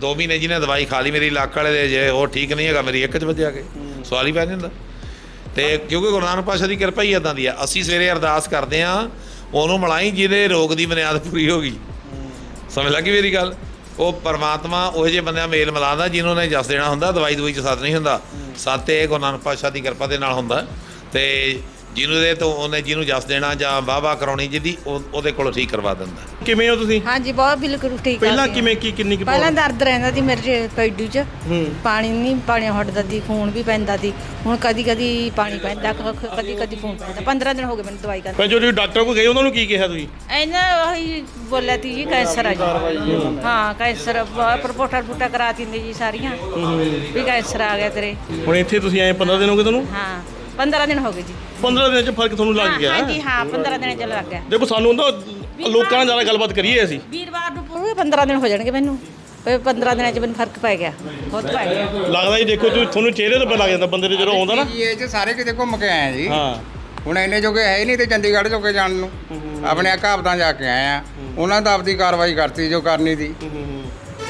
ਦੋ ਮਹੀਨੇ ਜਿਹਨੇ ਦਵਾਈ ਖਾ ਲਈ ਮੇਰੀ ਲੱਕ ਵਾਲੇ ਦੇ ਜੇ ਉਹ ਠੀਕ ਨਹੀਂ ਹੈਗਾ ਮੇਰੀ ਇੱਕ ਚ ਵੱਜਿਆ ਕੇ। ਸਵਾਲ ਹੀ ਪੈ ਜਾਂਦਾ। ਤੇ ਕਿਉਂਕਿ ਗੁਰੂ ਨਾਨਕ ਪਾਤਸ਼ਾਹ ਦੀ ਕਿਰਪਾ ਹੀ ਇਦਾਂ ਦੀ ਆ। ਅਸੀਂ ਸਵੇਰੇ ਅਰਦਾਸ ਕਰਦੇ ਆ ਉਹਨੂੰ ਮਲਾਈ ਜਿਹਦੇ ਰੋਗ ਦੀ ਬੁਨਿਆਦ ਪੂਰੀ ਹੋ ਗਈ। ਸਮਝ ਲੱਗੀ ਮੇਰੀ ਗੱਲ? ਉਹ ਪਰਮਾਤਮਾ ਉਹ ਜਿਹੇ ਬੰਦਿਆਂ ਮੇਲ ਮਿਲਾਉਂਦਾ ਜਿਹਨੂੰ ਨੇ ਜਸ ਦੇਣਾ ਹੁੰਦਾ ਦਵਾਈ ਦਵਾਈ ਚ ਸੱਤ ਨਹੀਂ ਹੁੰਦਾ। ਸੱਤ ਇਹ ਗੁਰੂ ਨਾਨਕ ਪਾਤਸ਼ਾਹ ਦੀ ਕਿਰਪਾ ਦੇ ਨਾਲ ਹੁੰਦਾ। ਤੇ ਜਿਹਨੂੰ ਦੇ ਤੋਂ ਉਹਨੇ ਜਿਹਨੂੰ ਜਸ ਦੇਣਾ ਜਾਂ ਵਾਹ ਕਰਾਉਣੀ ਜਿਹਦੀ ਉਹ- ਉਹਦੇ ਕੋਲੋਂ ਠੀਕ ਕਰਵਾ ਦਿੰਦਾ। ਕਿਵੇਂ ਹੋ ਤੁਸੀਂ? ਹਾਂਜੀ ਬਹੁਤ ਬਿਲਕੁਲ ਠੀਕ ਆ ਪਹਿਲਾਂ ਜੀ। ਕਿਵੇਂ ਕੀ ਕਿੰਨੀ ਕੁ ਪਹਿਲਾਂ? ਦਰਦ ਰਹਿੰਦਾ ਸੀ ਮੇਰੇ ਪੈਡੂ ਚ। ਹੂੰ। ਪਾਣੀ ਨਹੀਂ ਪਾਣੀ ਹਟਦਾ ਸੀ ਖੂਨ ਵੀ ਪੈਂਦਾ ਸੀ। ਹੁਣ ਕਦੀ ਕਦੀ ਪਾਣੀ ਪੈਂਦਾ ਕਦੀ ਕਦੀ ਖੂਨ ਪੈਂਦਾ। 15 ਦਿਨ ਹੋ ਗਏ ਮੈਨੂੰ ਦਵਾਈ ਕਰਦੇ ਫਿਰ ਜਦੋਂ ਡਾਕਟਰ ਕੋਲ ਗਏ ਉਹਨਾਂ ਨੂੰ ਕੀ ਕਿਹਾ ਤੁਸੀਂ? ਇਹਨਾਂ ਉਹੀ ਬੋਲਿਆ ਤੀ ਜੀ ਕੈਂਸਰ ਆ ਜੀ। ਹਾਂ ਕੈਂਸਰ ਪ੍ਰਪੋਟਰ ਫੁੱਟਾ ਕਰਾ ਤਿੰਦੇ ਜੀ ਸਾਰੀਆਂ। ਵੀ ਕੈਂਸਰ ਆ ਗਿਆ ਤੇਰੇ। ਹੁਣ ਇੱਥੇ ਤੁਸੀਂ ਆਏ 15 ਦਿਨ ਹੋ ਗਏ ਤੁਹਾਨੂੰ? ਹਾਂ। 15 ਦਿਨ ਹੋ ਗਏ ਜੀ। 15 ਦਿਨਾਂ ਚ ਫ਼ਰਕ ਤੁਹਾਨੂੰ ਲੱਗ ਹਾਂ, ਗਿਆ? ਹਾਂਜੀ ਹਾਂ 15 ਦਿਨ ਚ ਲੱਗ ਗਿਆ। ਦੇਖੋ ਸਾਨੂੰ ਹੁੰਦਾ ਲੋਕਾਂ ਨਾਲ ਜ਼ਿਆਦਾ ਗੱਲਬਾਤ ਕਰੀਏ ਅਸੀਂ। ਵੀਰਵਾਰ ਨੂੰ ਪੂਰੇ 15 ਦਿਨ ਹੋ ਜਾਣਗੇ ਮੈਨੂੰ। ਫਿਰ 15 ਦਿਨਾਂ ਚ ਮੈਨੂੰ ਫ਼ਰਕ ਪੈ ਗਿਆ। ਬਹੁਤ ਪੈ ਗਿਆ। ਲੱਗਦਾ ਜੀ ਦੇਖੋ ਤੁਸੀਂ ਤੁਹਾਨੂੰ ਚਿਹਰੇ ਤੋਂ ਪਤਾ ਲੱਗ ਜਾਂਦਾ ਬੰਦੇ ਦੇ ਜਦੋਂ ਆਉਂਦਾ ਨਾ। ਜੀ ਇਹ ਚ ਸਾਰੇ ਕਿਤੇ ਘੁੰਮ ਕੇ ਆਏ ਆ ਜੀ। ਹਾਂ। ਹੁਣ ਇੰਨੇ ਜੋਗੇ ਹੈ ਹੀ ਨਹੀਂ ਤੇ ਚੰਡੀਗੜ੍ਹ ਜੋਗੇ ਜਾਣ ਨੂੰ। ਆਪਣੇ ਕਹਾਵਤਾਂ ਜਾ ਕੇ ਆਏ ਆ। ਉਹਨਾਂ ਤਾਂ ਆਪਦੀ ਕਾਰਵਾਈ ਕਰਤੀ ਜੋ ਕਰਨੀ ਦੀ।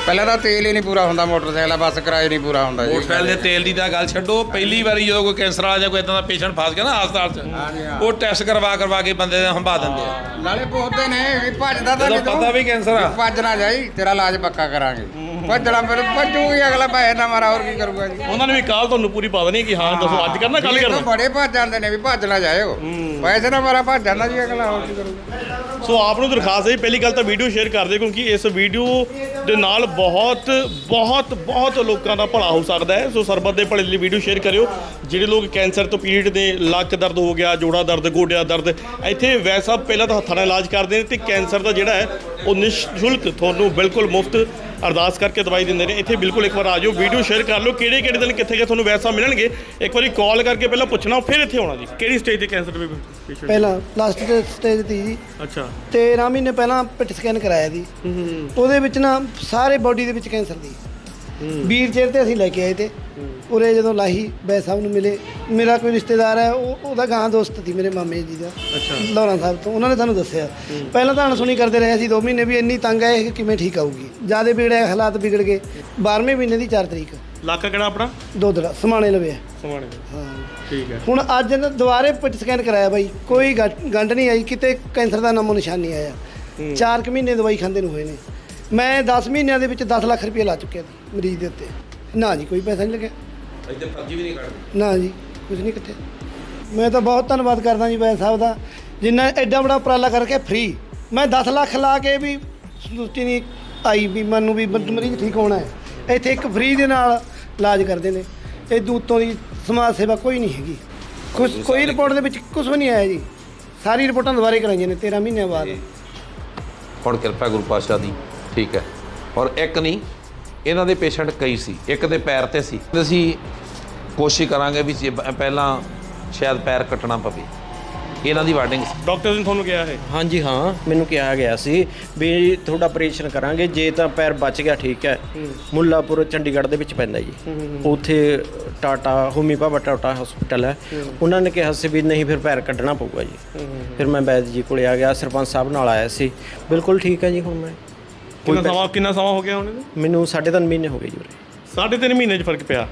ਪਹਿਲਾਂ ਤਾਂ ਤੇਲ ਹੀ ਨਹੀਂ ਪੂਰਾ ਹੁੰਦਾ ਮੋਟਰਸਾਈਕਲ ਦਾ ਬੱਸ ਕਿਰਾਏ ਨਹੀਂ ਪੂਰਾ ਹੁੰਦਾ ਜੀ। ਮੋਟਰਸਾਈਕਲ ਦੇ ਤੇਲ ਦੀ ਤਾਂ ਗੱਲ ਛੱਡੋ ਪਹਿਲੀ ਵਾਰੀ ਜਦੋਂ ਕੋਈ ਕੈਂਸਰ ਵਾਲਾ ਜਾਂ ਕੋਈ ਇਦਾਂ ਦਾ ਪੇਸ਼ੈਂਟ ਫਸ ਗਿਆ ਨਾ ਹਸਪਤਾਲ 'ਚ ਉਹ ਟੈਸਟ ਕਰਵਾ ਕਰਵਾ ਕੇ ਬੰਦੇ ਦੇ ਹੰਭਾ ਦਿੰਦੇ ਆ। ਨਾਲੇ ਪੁੱਛਦੇ ਨੇ ਵੀ ਭੱਜਦਾ ਤਾਂ ਜਦੋਂ ਨਹੀਂ ਤੂੰ ਪਤਾ ਵੀ ਕੈਂਸਰ ਆ। ਭੱਜ ਨਾ ਜਾਈ ਤੇਰਾ ਇਲਾਜ ਪੱਕਾ ਕਰਾਂਗੇ। ਭੱਜਣਾ ਫਿਰ ਭੱਜੂਗੀ ਅਗਲਾ ਪੈਸੇ ਨਾ ਮਾਰਾ ਹੋਰ ਕੀ ਕਰੂਗਾ ਜੀ? ਉਹਨਾਂ ਨੇ ਵੀ ਕਾਲ ਤੁਹਾਨੂੰ ਪੂਰੀ ਪਾ ਦੇਣੀ ਕਿ ਹਾਂ ਦੱਸੋ ਅੱਜ ਕਰਨਾ ਕੱਲ ਕਰਨਾ? ਬੜੇ ਭੱਜ ਜਾਂਦੇ ਨੇ ਵੀ ਭੱਜ ਨਾ ਜਾਇਓ। ਪੈਸੇ ਨਾ ਮਾਰਾ ਭੱਜ ਜਾਂਦਾ ਜੀ ਅਗਲਾ ਹੋਰ ਕੀ ਕਰੂਗਾ? ਸੋ ਆਪ ਨੂੰ ਦਰਖਾਸਤ ਹੈ ਪਹਿਲੀ ਗੱਲ ਤਾਂ ਵੀਡੀਓ ਸ਼ੇਅਰ ਕਰ ਦਿਓ ਕਿਉਂਕਿ ਇਸ ਵੀਡੀਓ ਦੇ ਨਾਲ ਬਹੁਤ ਬਹੁਤ ਬਹੁਤ ਲੋਕਾਂ ਦਾ ਭਲਾ ਹੋ ਸਕਦਾ ਹੈ। ਸੋ ਸਰਬਤ ਦੇ ਭਲੇ ਲਈ ਵੀਡੀਓ ਸ਼ੇਅਰ ਕਰਿਓ। ਜਿਹੜੇ ਲੋਕ ਕੈਂਸਰ ਤੋਂ ਪੀੜਤ ਨੇ ਲੱਕ ਦਰਦ ਹੋ ਗਿਆ ਜੋੜਾ ਦਰਦ ਗੋਡਿਆਂ ਦਰਦ ਇੱਥੇ ਵੈਸਾ ਪਹਿਲਾਂ ਤਾਂ ਹੱਥਾਂ ਨਾਲ ਇਲਾਜ ਕਰਦੇ ਨੇ ਤੇ ਕੈਂਸਰ ਦਾ ਜਿਹੜਾ ਹੈ ਉਹ ਨਿਸ਼ੁਲਕ ਤੁਹਾਨੂੰ ਬਿਲਕੁਲ ਮੁਫਤ ਅਰਦਾਸ ਕਰਕੇ ਦਵਾਈ ਦਿੰਦੇ ਨੇ। ਇੱਥੇ ਬਿਲਕੁਲ ਇੱਕ ਵਾਰ ਆ ਜਾਓ ਵੀਡੀਓ ਸ਼ੇਅਰ ਕਰ ਲਓ ਕਿਹੜੇ ਕਿਹੜੇ ਦਿਨ ਕਿੱਥੇ ਕਿ ਤੁਹਾਨੂੰ ਵੈਸਾ ਮਿਲਣਗੇ। ਇੱਕ ਵਾਰੀ ਕਾਲ ਕਰਕੇ ਪਹਿਲਾਂ ਪੁੱਛਣਾ ਫਿਰ ਇੱਥੇ ਆਉਣਾ ਜੀ। ਕਿਹੜੀ ਸਟੇਜ ਤੇ ਕੈਂਸਰ ਦੇ ਪੇਸ਼ੈਂਟ ਪਹਿਲਾਂ ਲਾਸਟ ਸਟੇਜ ਤੇ ਜੀ। ਅੱਛਾ। 13 ਮਹੀਨੇ ਪਹਿਲਾਂ ਪਿੱਟ ਸਕੈਨ ਕਰਾਇਆ ਸੀ ਉਹਦੇ ਵਿੱਚ ਨਾ ਸਾਰੇ ਬਾਡੀ ਦੇ ਵਿੱਚ ਕੈਂਸਰ ਦੀ। ਵੀਰ ਚੇਰ ਤੇ ਅਸੀਂ ਲੈ ਕੇ ਆਏ ਤੇ। ਉਰੇ ਜਦੋਂ ਲਾਹੀ ਬੈ ਸਾਹਿਬ ਨੂੰ ਮਿਲੇ ਮੇਰਾ ਕੋਈ ਰਿਸ਼ਤੇਦਾਰ ਹੈ ਉਹ ਉਹਦਾ ਗਾਂ ਦੋਸਤ ਸੀ ਮੇਰੇ ਮਾਮੇ ਜੀ ਦਾ ਅੱਛਾ। ਲੌਰਾ ਸਾਹਿਬ ਤੋਂ ਉਹਨਾਂ ਨੇ ਸਾਨੂੰ ਦੱਸਿਆ। ਪਹਿਲਾਂ ਤਾਂ ਅਣਸੁਣੀ ਕਰਦੇ ਰਹੇ ਸੀ 2 ਮਹੀਨੇ ਵੀ ਇੰਨੀ ਤੰਗ ਹੈ ਕਿ ਕਿਵੇਂ ਠੀਕ ਆਊਗੀ। ਜ਼ਿਆਦਾ ਵਿਗੜਿਆ ਹਾਲਾਤ ਵਿਗੜ ਗਏ। 12ਵੇਂ ਮਹੀਨੇ ਦੀ 4 ਤਰੀਕ। ਇਲਾਕਾ ਕਿਹੜਾ ਆਪਣਾ? ਦੋਦੜਾ ਸਮਾਣੇ ਲਵੇ। ਸਮਾਣੇ ਹਾਂ। ਠੀਕ ਹੈ। ਹੁਣ ਅੱਜ ਨਾ ਦੁਬਾਰੇ ਪਿੱਟ ਸਕੈਨ ਕਰਾਇਆ ਬਾਈ ਕੋਈ ਗੰਢ ਨਹੀਂ ਆਈ ਕਿਤੇ ਕੈਂਸਰ ਦਾ ਨਾਮੋ ਨਿਸ਼ਾਨ ਨਹੀਂ ਆਇਆ। 4 ਕੁ ਮਹੀਨੇ ਦਵਾਈ ਖਾਂਦੇ ਨੂੰ ਹੋਏ ਨੇ। ਮੈਂ 10 ਮਹੀਨਿਆਂ ਦੇ ਵਿੱਚ 10 ਲੱਖ ਰੁਪਏ ਲਾ ਚੁੱਕਿਆ ਸੀ ਮਰੀਜ਼ ਦੇ ਉੱਤੇ। ਨਾ ਜੀ ਕੋਈ ਪੈਸਾ ਨਹੀਂ ਲੱਗਿਆ। ਇੱਥੇ ਫਰਜੀ ਵੀ ਨਹੀਂ ਕੱਢਦੇ ਨਾ ਜੀ ਕੁਝ ਨਹੀਂ ਕਿੱਥੇ। ਮੈਂ ਤਾਂ ਬਹੁਤ ਧੰਨਵਾਦ ਕਰਦਾ ਜੀ ਬੈਦ ਸਾਹਿਬ ਦਾ ਜਿੰਨਾ ਐਡਾ ਬੜਾ ਉਪਰਾਲਾ ਕਰਕੇ ਫ੍ਰੀ ਮੈਂ 10 ਲੱਖ ਲਾ ਕੇ ਵੀ ਸੰਤੁਸ਼ਟੀ ਨਹੀਂ ਆਈ ਵੀ ਮੈਨੂੰ ਵੀ ਬ- ਮਰੀਜ਼ ਠੀਕ ਹੋਣਾ ਹੈ। ਇੱਥੇ ਇੱਕ ਫ੍ਰੀ ਦੇ ਨਾਲ ਇਲਾਜ ਕਰਦੇ ਨੇ। ਇਹ ਦੂਤੋਂ ਦੀ ਸਮਾਜ ਸੇਵਾ ਕੋਈ ਨਹੀਂ ਹੈਗੀ। ਕੁਛ ਕੋਈ ਰਿਪੋਰਟ ਦੇ ਵਿੱਚ ਕੁਝ ਵੀ ਨਹੀਂ ਆਇਆ ਜੀ। ਸਾਰੀ ਰਿਪੋਰਟਾਂ ਦੁਬਾਰੇ ਕਰਾਈਆਂ ਨੇ 13 ਮਹੀਨਿਆਂ ਬਾਅਦ। ਹੁਣ ਕਿਰਪਾ ਗੁਰੂ ਪਾਤਸ਼ਾਹ ਦੀ ਠੀਕ ਹੈ। ਔਰ ਇੱਕ ਨਹੀਂ ਇਹਨਾਂ ਦੇ ਪੇਸ਼ੈਂਟ ਕਈ ਸੀ। ਇੱਕ ਦੇ ਪੈਰ ਤੇ ਸੀ। ਅਸੀਂ ਕੋਸ਼ਿਸ਼ ਕਰਾਂਗੇ ਵੀ ਜੇ ਪ- ਪਹਿਲਾਂ ਸ਼ਾਇਦ ਪੈਰ ਕੱਟਣਾ ਪਵੇ। ਇਹਨਾਂ ਦੀ ਵਾਰਡਿੰਗ ਡਾਕਟਰ ਨੇ ਤੁਹਾਨੂੰ ਕਿਹਾ ਹੈ ਹਾਂਜੀ ਹਾਂ ਮੈਨੂੰ ਕਿਹਾ ਗਿਆ ਸੀ ਵੀ ਤੁਹਾਡਾ ਆਪਰੇਸ਼ਨ ਕਰਾਂਗੇ ਜੇ ਤਾਂ ਪੈਰ ਬਚ ਗਿਆ ਠੀਕ ਹੈ। ਮੁੱਲਾਪੁਰ ਚੰਡੀਗੜ੍ਹ ਦੇ ਵਿੱਚ ਪੈਂਦਾ ਜੀ। ਉੱਥੇ ਟਾਟਾ ਹੋਮੀ ਭਾਬਾ ਟਾਟਾ ਹਸਪੀਟਲ ਹੈ। ਉਹਨਾਂ ਨੇ ਕਿਹਾ ਸੀ ਵੀ ਨਹੀਂ ਫਿਰ ਪੈਰ ਕੱਢਣਾ ਪਊਗਾ ਜੀ। ਫਿਰ ਮੈਂ ਵੈਦ ਜੀ ਕੋਲੇ ਆ ਗਿਆ ਸਰਪੰਚ ਸਾਹਿਬ ਨਾਲ ਆਇਆ ਸੀ। ਬਿਲਕੁਲ ਠੀਕ ਹੈ ਜੀ ਹੁਣ ਮੈਂ। ਕਿੰਨਾ ਸਮਾਂ ਕਿੰਨਾ ਸਮਾਂ ਹੋ ਗਿਆ ਉਹਨੇ ਮੈਨੂੰ ਸਾਢੇ ਤਿੰਨ ਮਹੀਨੇ ਹੋ ਗਏ ਜੀ ਉਰੇ। ਸਾਢੇ ਤਿੰਨ ਮਹੀਨੇ 'ਚ ਫ਼ਰਕ ਪਿਆ।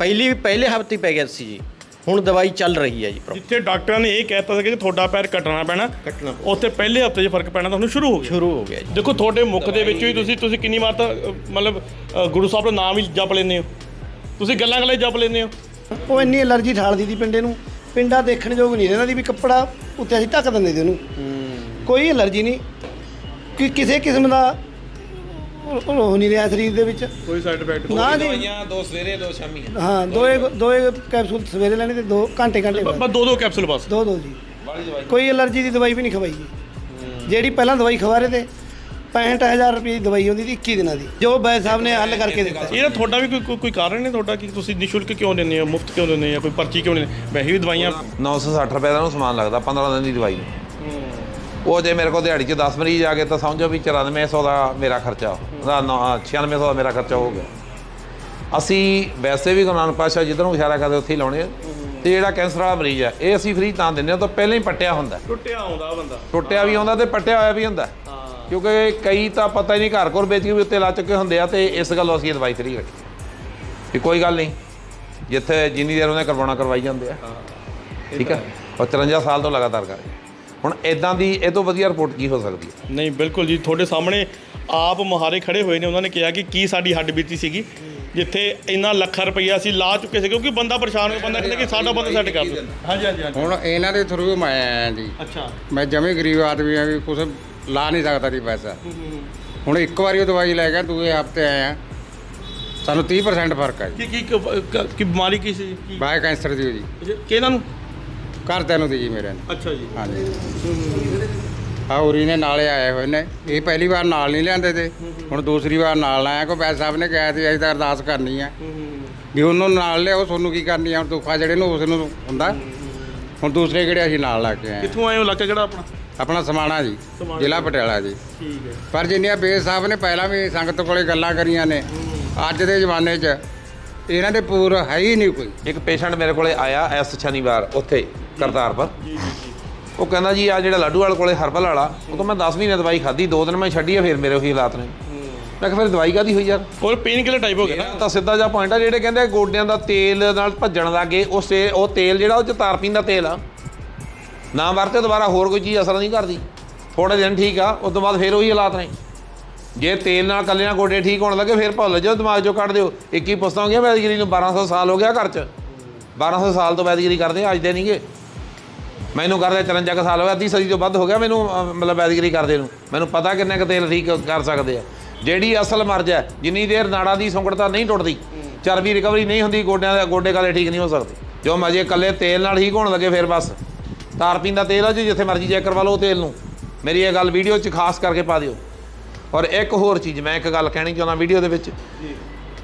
ਪਹਿਲੀ ਪਹਿਲੇ ਹਫ਼ਤੇ ਹੀ ਪੈ ਗਿਆ ਸੀ ਜੀ। ਹੁਣ ਦਵਾਈ ਚੱਲ ਰਹੀ ਹੈ ਜੀ proper। ਜਿੱਥੇ ਡਾਕਟਰਾਂ ਨੇ ਇਹ ਕਹਿਤਾ ਸੀ ਕਿ ਤੁਹਾਡਾ ਪੈਰ ਕੱਟਣਾ ਪੈਣਾ ਕੱਟਣਾ ਉੱਥੇ ਪਹਿਲੇ ਹਫ਼ਤੇ 'ਚ ਫ਼ਰਕ ਪੈਣਾ ਤੁਹਾਨੂੰ ਸ਼ੁਰੂ ਹੋ ਗਿਆ। ਸ਼ੁਰੂ ਹੋ ਗਿਆ ਜੀ। ਦੇਖੋ ਤੁਹਾਡੇ ਮੁਖ ਦੇ ਵਿੱਚੋਂ ਹੀ ਤੁਸੀਂ ਤੁਸੀਂ ਕਿੰਨੀ ਵਾਰ ਤਾਂ ਅ, ਮਤਲਬ ਅ, ਗੁਰੂ ਸਾਹਿਬ ਦਾ ਨਾਮ ਹੀ ਜਪ ਲੈਂਦੇ ਹੋ। ਤੁਸੀਂ ਗੱਲਾਂ ਗੱਲਾਂ ਜਪ ਲੈਂਦੇ ਹੋ। ਉਹ ਇੰਨੀ ਅਲਰਜੀ ਠਾਲਦੀ ਦੀ ਪਿੰਡੇ ਨੂੰ। ਪਿੰਡਾ ਦੇਖਣ ਯੋਗ ਨਹੀਂ ਰਹਿੰਦਾ ਦੀ ਵੀ ਕੱਪੜਾ ਉੱਤੇ ਅਸੀਂ ਢੱਕ ਦਿੰਦੇ ਸੀ ਉਹਨੂੰ। ਕੋਈ ਅਲਰਜੀ ਨਹੀਂ। ਕਿ ਕਿਸੇ ਕਿਸਮ ਦਾ ਉਹ ਉਹ ਨਹੀਂ ਰਿਹਾ ਸਰੀਰ ਦੇ ਵਿੱਚ। ਕੋਈ ਸਾਈਡ ਇਫੈਕਟ ਨਾ ਜੀ। ਦਵਾਈਆਂ ਦੋ ਸਵੇਰੇ ਦੋ ਸ਼ਾਮੀ ਹਾਂ। ਦੋਏ ਦੋਏ ਕੈਪਸੂਲ ਸਵੇਰੇ ਲੈਣੇ ਤੇ ਦੋ ਘੰਟੇ ਘੰਟੇ ਬਾਅਦ ਬਸ ਦੋ ਦੋ ਕੈਪਸੂਲ ਬਸ। ਦੋ ਦੋ ਜੀ। ਕੋਈ ਅਲਰਜੀ ਦੀ ਦਵਾਈ ਵੀ ਨਹੀਂ ਖਵਾਈ ਜੀ। ਜਿਹੜੀ ਪਹਿਲਾਂ ਦਵਾਈ ਖਵਾ ਰਹੇ ਤੇ 65000 ਰੁਪਏ ਦੀ ਦਵਾਈ ਹੁੰਦੀ ਸੀ 21 ਦਿਨਾਂ ਦੀ। ਜੋ ਬੈਦ ਸਾਹਿਬ ਨੇ ਹੱਲ ਕਰਕੇ ਦਿੱਤਾ। ਇਹਦਾ ਤੁਹਾਡਾ ਵੀ ਕੋਈ- ਕੋਈ ਕੋਈ ਕਾਰਨ ਹੈ ਤੁਹਾਡਾ ਕਿ ਤੁਸੀਂ ਨਿਸ਼ੁਲਕ ਕਿਉਂ ਦਿੰਦੇ ਹੋ ਮੁਫਤ ਕਿਉਂ ਦਿੰਦੇ ਹੋ ਜਾਂ ਕੋਈ ਪਰਚੀ ਕਿਉਂ ਦਿੰਦੇ? ਹੋ? ਵੈਸੇ ਵੀ ਦਵਾਈਆਂ 960 ਰੁਪਏ ਦਾ ਨੂੰ ਸਮਾਨ ਲੱਗਦਾ 15 ਦਿਨ ਦੀ ਦਵਾਈ। ਨੂੰ ਉਹ ਜੇ ਮੇਰੇ ਕੋਲ ਦਿਹਾੜੀ 'ਚ 10 ਮਰੀਜ਼ ਆ ਗਏ ਤਾਂ ਸਮਝੋ ਵੀ 9400 ਦਾ ਮੇਰਾ ਖਰਚਾ ਉਹਦਾ 9600 ਦਾ ਮੇਰਾ ਖਰਚਾ ਹੋ ਗਿਆ। ਅਸੀਂ ਵੈਸੇ ਵੀ ਗੁਰੂ ਨਾਨਕ ਪਾਤਸ਼ਾਹ ਜਿੱਧਰ ਨੂੰ ਇਸ਼ਾਰਾ ਕਰਦੇ ਉੱਥੇ ਹੀ ਲਾਉਣੇ ਆ। ਤੇ ਜਿਹੜਾ ਕੈਂਸਰ ਵਾਲਾ ਮਰੀਜ਼ ਆ ਇਹ ਅਸੀਂ ਫ੍ਰੀ ਤਾਂ ਦਿੰਦੇ ਹਾਂ ਤਾਂ ਪਹਿਲਾਂ ਹੀ ਪੱਟਿਆ ਹੁੰਦਾ। ਟੁੱਟਿਆ ਆਉਂਦਾ ਬੰਦਾ। ਟੁੱਟਿਆ ਵੀ ਆਉਂਦਾ ਤੇ ਪੱਟਿਆ ਹੋਇਆ ਵੀ ਹੁੰਦਾ। ਕਿਉਂਕਿ ਕਈ ਤਾਂ ਪਤਾ ਹੀ ਨਹੀਂ ਘਰ ਘਰ ਵੇਚ ਕੇ ਵੀ ਉੱਤੇ ਲਾ ਚੁੱਕੇ ਹੁੰਦੇ ਆ ਤੇ ਇਸ ਗੱਲੋਂ ਅਸੀਂ ਦਵਾਈ ਫ੍ਰੀ ਰੱਖੀ। ਵੀ ਕੋਈ ਗੱਲ ਨਹੀਂ ਜਿੱਥੇ ਜਿੰਨੀ ਦੇਰ ਉਹਨੇ ਕਰਵਾਉਣਾ ਕਰਵਾਈ ਜਾਂਦੇ ਆ। ਠੀਕ ਹੈ। ਉਹ 53 ਸਾਲ ਤੋਂ ਲਗਾਤਾਰ ਕਰ ਰਹੇ ਹੁਣ ਇਦਾਂ ਦੀ ਇਹ ਤੋਂ ਵਧੀਆ ਰਿਪੋਰਟ ਕੀ ਹੋ ਸਕਦੀ ਹੈ? ਨਹੀਂ ਬਿਲਕੁਲ ਜੀ ਤੁਹਾਡੇ ਸਾਹਮਣੇ ਆਪ ਮੁਹਾਰੇ ਖੜੇ ਹੋਏ ਨੇ ਉਹਨਾਂ ਨੇ ਕਿਹਾ ਕਿ ਕੀ ਸਾਡੀ ਹੱਡ ਬੀਤੀ ਸੀਗੀ ਜਿੱਥੇ ਇੰਨਾ ਲੱਖਾਂ ਰੁਪਈਆ ਅਸੀਂ ਲਾ ਚੁੱਕੇ ਸੀ ਕਿਉਂਕਿ ਬੰਦਾ ਪਰੇਸ਼ਾਨ ਹੋ ਬੰਦਾ ਕਹਿੰਦਾ ਕਿ ਸਾਡਾ ਬੰਦਾ ਸੈੱਟ ਕਰ ਦਿਓ। ਹਾਂਜੀ ਹਾਂਜੀ ਹਾਂਜੀ। ਹੁਣ ਇਹਨਾਂ ਦੇ ਥਰੂ ਮੈਂ ਆਇਆ ਜੀ। ਅੱਛਾ। ਮੈਂ ਜਮੇ ਗਰੀਬ ਆਦਮੀ ਆ ਵੀ ਕੁਛ ਲਾ ਨਹੀਂ ਸਕਦਾ ਸੀ ਪੈਸਾ। ਹੁਣ ਇੱਕ ਵਾਰੀ ਉਹ ਦਵਾਈ ਲੈ ਗਿਆ ਦੂਏ ਹਫ਼ਤੇ ਆਇਆ ਸਾਨੂੰ 30% ਫ਼ਰਕ ਆ ਜੀ। ਕੀ ਕੀ ਕ- ਕੀ ਬਿਮਾਰੀ ਕੀ ਸੀ ਬਾਇ ਕੈਂਸਰ ਦੀ ਜੀ। ਕਿਹਨਾਂ ਨੂੰ? ਘਰਦਿਆਂ ਨੂੰ ਦੀ ਜੀ ਮੇਰੇ ਨੂੰ ਅੱਛਾ ਜੀ। ਹਾਂਜੀ। ਆ ਉਰੀ ਨੇ ਨਾਲੇ ਆਏ ਹੋਏ ਨੇ। ਇਹ ਪਹਿਲੀ ਵਾਰ ਨਾਲ ਨਹੀਂ ਲਿਆਂਦੇ ਤੇ। ਹੁਣ ਦੂਸਰੀ ਵਾਰ ਨਾਲ ਆਇਆ ਕੋ ਬੈਦ ਸਾਹਿਬ ਨੇ ਕਿਹਾ ਸੀ ਅਸੀਂ ਤਾਂ ਅਰਦਾਸ ਕਰਨੀ ਆ। ਵੀ ਉਹਨੂੰ ਨਾਲ ਲਿਆਓ ਤੁਹਾਨੂੰ ਕੀ ਕਰਨੀ ਆ? ਦੁੱਖਾ ਜਿਹੜੇ ਨੂੰ ਉਸ ਨੂੰ ਹੁੰਦਾ। ਹੁਣ ਦੂਸਰੇ ਕਿਹੜੇ ਅਸੀਂ ਨਾਲ ਲਾ ਕੇ ਆਏ ਕਿੱਥੋਂ ਆਏ ਹੋ? ਇਲਾਕਾ ਕਿਹੜਾ ਆਪਣਾ? ਆਪਣਾ ਸਮਾਣਾ ਜੀ। ਸਮਾਣਾ। ਜ਼ਿਲ੍ਹਾ ਪਟਿਆਲਾ ਜੀ। ਠੀਕ ਹੈ। ਪਰ ਜਿੰਨੀਆਂ ਬੇਦ ਸਾਹਿਬ ਨੇ ਪਹਿਲਾਂ ਵੀ ਸੰਗਤ ਕੋਲੇ ਗੱਲਾਂ ਕਰੀਆਂ ਨੇ ਅੱਜ ਦੇ ਜ਼ਮਾਨੇ 'ਚ ਇਹਨਾਂ ਦੇ ਪੂਰ ਹੈ ਹੀ ਨਹੀਂ ਕੋਈ। ਇੱਕ ਪੇਸ਼ੈਂਟ ਮੇਰੇ ਕੋਲੇ ਆਇਆ ਐਸ ਸ਼ਨੀਵਾਰ ਉੱਥੇ। ਕਰਤਾਰਪੁਰ ਉਹ ਕਹਿੰਦਾ ਜੀ ਆ ਜਿਹੜਾ ਲਾਡੂ ਵਾਲੇ ਕੋਲੇ ਹਰਬਲ ਵਾਲਾ ਉਹ ਤੋਂ ਮੈਂ 10 ਮਹੀਨੇ ਦਵਾਈ ਖਾਧੀ ਦੋ ਦਿਨ ਮੈਂ ਛੱਡੀ ਆ ਫਿਰ ਮੇਰੇ ਉਹੀ ਹਾਲਾਤ ਨੇ। ਮੈਂ ਕਿਹਾ ਫਿਰ ਦਵਾਈ ਕਾਦੀ ਹੋਈ ਯਾਰ? ਔਰ ਪੇਨ ਕਿਲਰ ਟਾਈਪ ਹੋ ਗਿਆ ਨਾ। ਤਾਂ ਸਿੱਧਾ ਜਿਹਾ ਪੁਆਇੰਟ ਆ ਜਿਹੜੇ ਕਹਿੰਦੇ ਗੋਡਿਆਂ ਦਾ ਤੇਲ ਨਾਲ ਭੱਜਣ ਲੱਗੇ ਉਸ ਤੇ ਉਹ ਤੇਲ ਜਿਹੜਾ ਉਹ ਚ ਤਾਰਪੀਨ ਦਾ ਤੇਲ ਆ। ਨਾ ਵਰਤੇ ਦੁਬਾਰਾ ਹੋਰ ਕੋਈ ਚੀਜ਼ ਅਸਰ ਨਹੀਂ ਕਰਦੀ। ਥੋੜੇ ਦਿਨ ਠੀਕ ਆ ਉਸ ਤੋਂ ਬਾਅਦ ਫਿਰ ਉਹੀ ਹਾਲਾਤ ਨੇ। ਜੇ ਤੇਲ ਨਾਲ ਕੱਲੇ ਨਾਲ ਗੋਡੇ ਠੀਕ ਹੋਣ ਲੱਗੇ ਫਿਰ ਭੁੱਲ ਜਾਓ ਦਿਮਾਗ ਚੋਂ ਕੱਢ ਦਿਓ। 21 ਪੁਸਤਾਂ ਹੋ ਗਿਆ ਵੈਦਗਿਰੀ ਨੂੰ 1200 ਸਾਲ ਹੋ ਗਿਆ ਘਰ 'ਚ। 1200 ਸਾਲ ਤੋਂ ਵੈਦਗਿਰੀ ਕਰਦੇ ਅੱਜ ਦੇ ਨਹੀਂਗੇ ਮੈਨੂੰ ਕਰਦਾ 53 ਸਾਲ ਹੋ ਗਿਆ ਅੱਧੀ ਸਦੀ ਤੋਂ ਵੱਧ ਹੋ ਗਿਆ ਮੈਨੂੰ ਮਤਲਬ ਵੈਦਗਿਰੀ ਕਰਦੇ ਨੂੰ। ਮੈਨੂੰ ਪਤਾ ਕਿੰਨਾ ਕੁ ਤੇਲ ਠੀਕ ਕਰ ਸਕਦੇ ਆ। ਜਿਹੜੀ ਅਸਲ ਮਰਜ਼ ਹੈ, ਜਿੰਨੀ ਦੇਰ ਨਾੜਾਂ ਦੀ ਸੁੰਗੜਤਾ ਨਹੀਂ ਟੁੱਟਦੀ, ਚਰਬੀ ਰਿਕਵਰੀ ਨਹੀਂ ਹੁੰਦੀ, ਗੋਡਿਆਂ ਦੇ ਗੋਡੇ ਕਾਲੇ ਠੀਕ ਨਹੀਂ ਹੋ ਸਕਦੇ। ਜੋ ਮਜੇ ਕੱਲੇ ਤੇਲ ਨਾਲ ਠੀਕ ਹੋਣ ਲੱਗੇ ਫਿਰ ਬਸ। ਤਾਰਪੀਨ ਦਾ ਤੇਲ ਆ ਜੀ, ਜਿੱਥੇ ਮਰਜ਼ੀ ਚੈੱਕ ਕਰਵਾ ਲਓ ਤੇਲ ਨੂੰ। ਮੇਰੀ ਇਹ ਗੱਲ ਵੀਡੀਓ 'ਚ ਖਾਸ ਕਰਕੇ ਪਾ ਦਿਓ। ਔਰ ਇੱਕ ਹੋਰ ਚੀਜ਼, ਮੈਂ ਇੱਕ ਗੱਲ ਕਹਿਣੀ ਚਾਹੁੰਦਾ ਵੀਡੀਓ ਦੇ ਵਿੱਚ।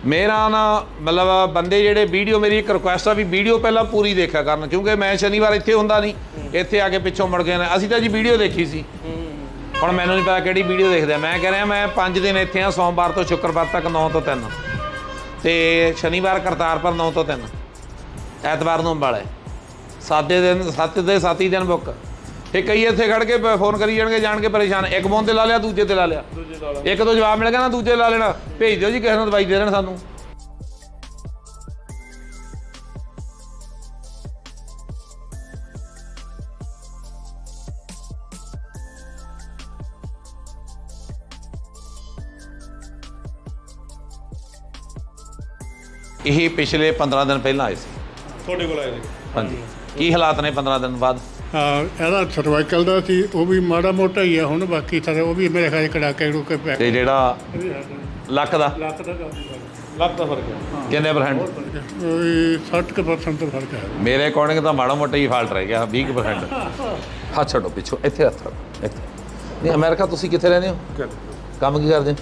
ਮੇਰਾ ਨਾ ਮਤਲਬ ਬੰਦੇ ਜਿਹੜੇ ਵੀਡੀਓ ਮੇਰੀ ਇੱਕ ਰਿਕੁਐਸਟ ਆ ਵੀ ਵੀਡੀਓ ਪਹਿਲਾਂ ਪੂਰੀ ਦੇਖਿਆ ਕਰਨ, ਕਿਉਂਕਿ ਮੈਂ ਸ਼ਨੀਵਾਰ ਇੱਥੇ ਹੁੰਦਾ ਨਹੀਂ, ਇੱਥੇ ਆ ਕੇ ਪਿੱਛੋਂ ਮੁੜ ਗਏ ਨੇ ਅਸੀਂ ਤਾਂ ਜੀ ਵੀਡੀਓ ਦੇਖੀ ਸੀ। ਹੁਣ ਮੈਨੂੰ ਨਹੀਂ ਪਤਾ ਕਿਹੜੀ ਵੀਡੀਓ ਦੇਖਦੇ ਆ। ਮੈਂ ਕਹਿ ਰਿਹਾ ਮੈਂ 5 ਦਿਨ ਇੱਥੇ ਆ, ਸੋਮਵਾਰ ਤੋਂ ਸ਼ੁੱਕਰਵਾਰ ਤੱਕ 9 ਤੋਂ 3 ਤੇ ਸ਼ਨੀਵਾਰ ਕਰਤਾਰਪੁਰ 9 ਤੋਂ 3 ਐਤਵਾਰ ਨੂੰ ਅੰਬਾਲੇ। ਸਾਦੇ ਦਿਨ ਸੱਤ ਦੇ ਸੱਤ ਦਿਨ ਬੁੱਕ ਤੇ ਕਈ ਇੱਥੇ ਖੜ ਕੇ ਫੋਨ ਕਰੀ ਜਾਣਗੇ ਜਾਣ ਕੇ ਪਰੇਸ਼ਾਨ। ਇੱਕ ਫੋਨ ਤੇ ਲਾ ਲਿਆ ਦੂਜੇ ਤੇ ਲਾ ਲਿਆ। ਇੱਕ ਤੋਂ ਜਵਾਬ ਮਿਲ ਗਿਆ ਨਾ ਦੂਜੇ ਲਾ ਲੈਣਾ। ਭੇਜ ਦਿਓ ਜੀ ਕਿਸੇ ਨੂੰ ਦਵਾਈ ਦੇ ਦੇਣ ਸਾਨੂੰ। ਇਹ ਪਿਛਲੇ 15 ਦਿਨ ਪਹਿਲਾਂ ਆਏ ਸੀ। ਤੁਹਾਡੇ ਕੋਲ ਆਏ ਨੇ ਹਾਂਜੀ। ਕੀ ਹਾਲਾਤ ਨੇ 15 ਦਿਨ ਬਾਅਦ? ਇਹਦਾ ਸਰਵਾਈਕਲ ਦਾ ਸੀ ਉਹ ਵੀ ਮਾੜਾ ਮੋਟਾ ਹੀ ਆ ਹੁਣ ਬਾਕੀ ਸਾਰੇ ਉਹ ਵੀ ਮੇਰੇ ਖਿਆਲ ਕੜਾਕੇ ਰੁਕੇ ਪੈ ਤੇ ਜਿਹੜਾ ਲੱਕ ਦਾ? ਲੱਖ ਦਾ ਲੱਗ ਦਾ ਫ਼ਰਕ ਹੈ। ਕਿੰਨੇ ਪਰਸੈਂਟ ਉਹ 60% ਦਾ ਫ਼ਰਕ ਹੈ ਮੇਰੇ ਅਕੋਰਡਿੰਗ ਤਾਂ ਮਾੜਾ ਮੋਟਾ ਹੀ ਫਾਲਟ ਰਹਿ ਗਿਆ 20% ਹੱਥ ਛੱਡੋ ਪਿੱਛੋਂ ਇੱਥੇ ਹੱਥ ਇੱਥੇ। ਨਹੀਂ ਅਮਰੀਕਾ ਤੁਸੀਂ ਕਿੱਥੇ ਰਹਿੰਦੇ ਹੋ? ਕੰਮ ਕੀ ਕਰਦੇ ਹੋ?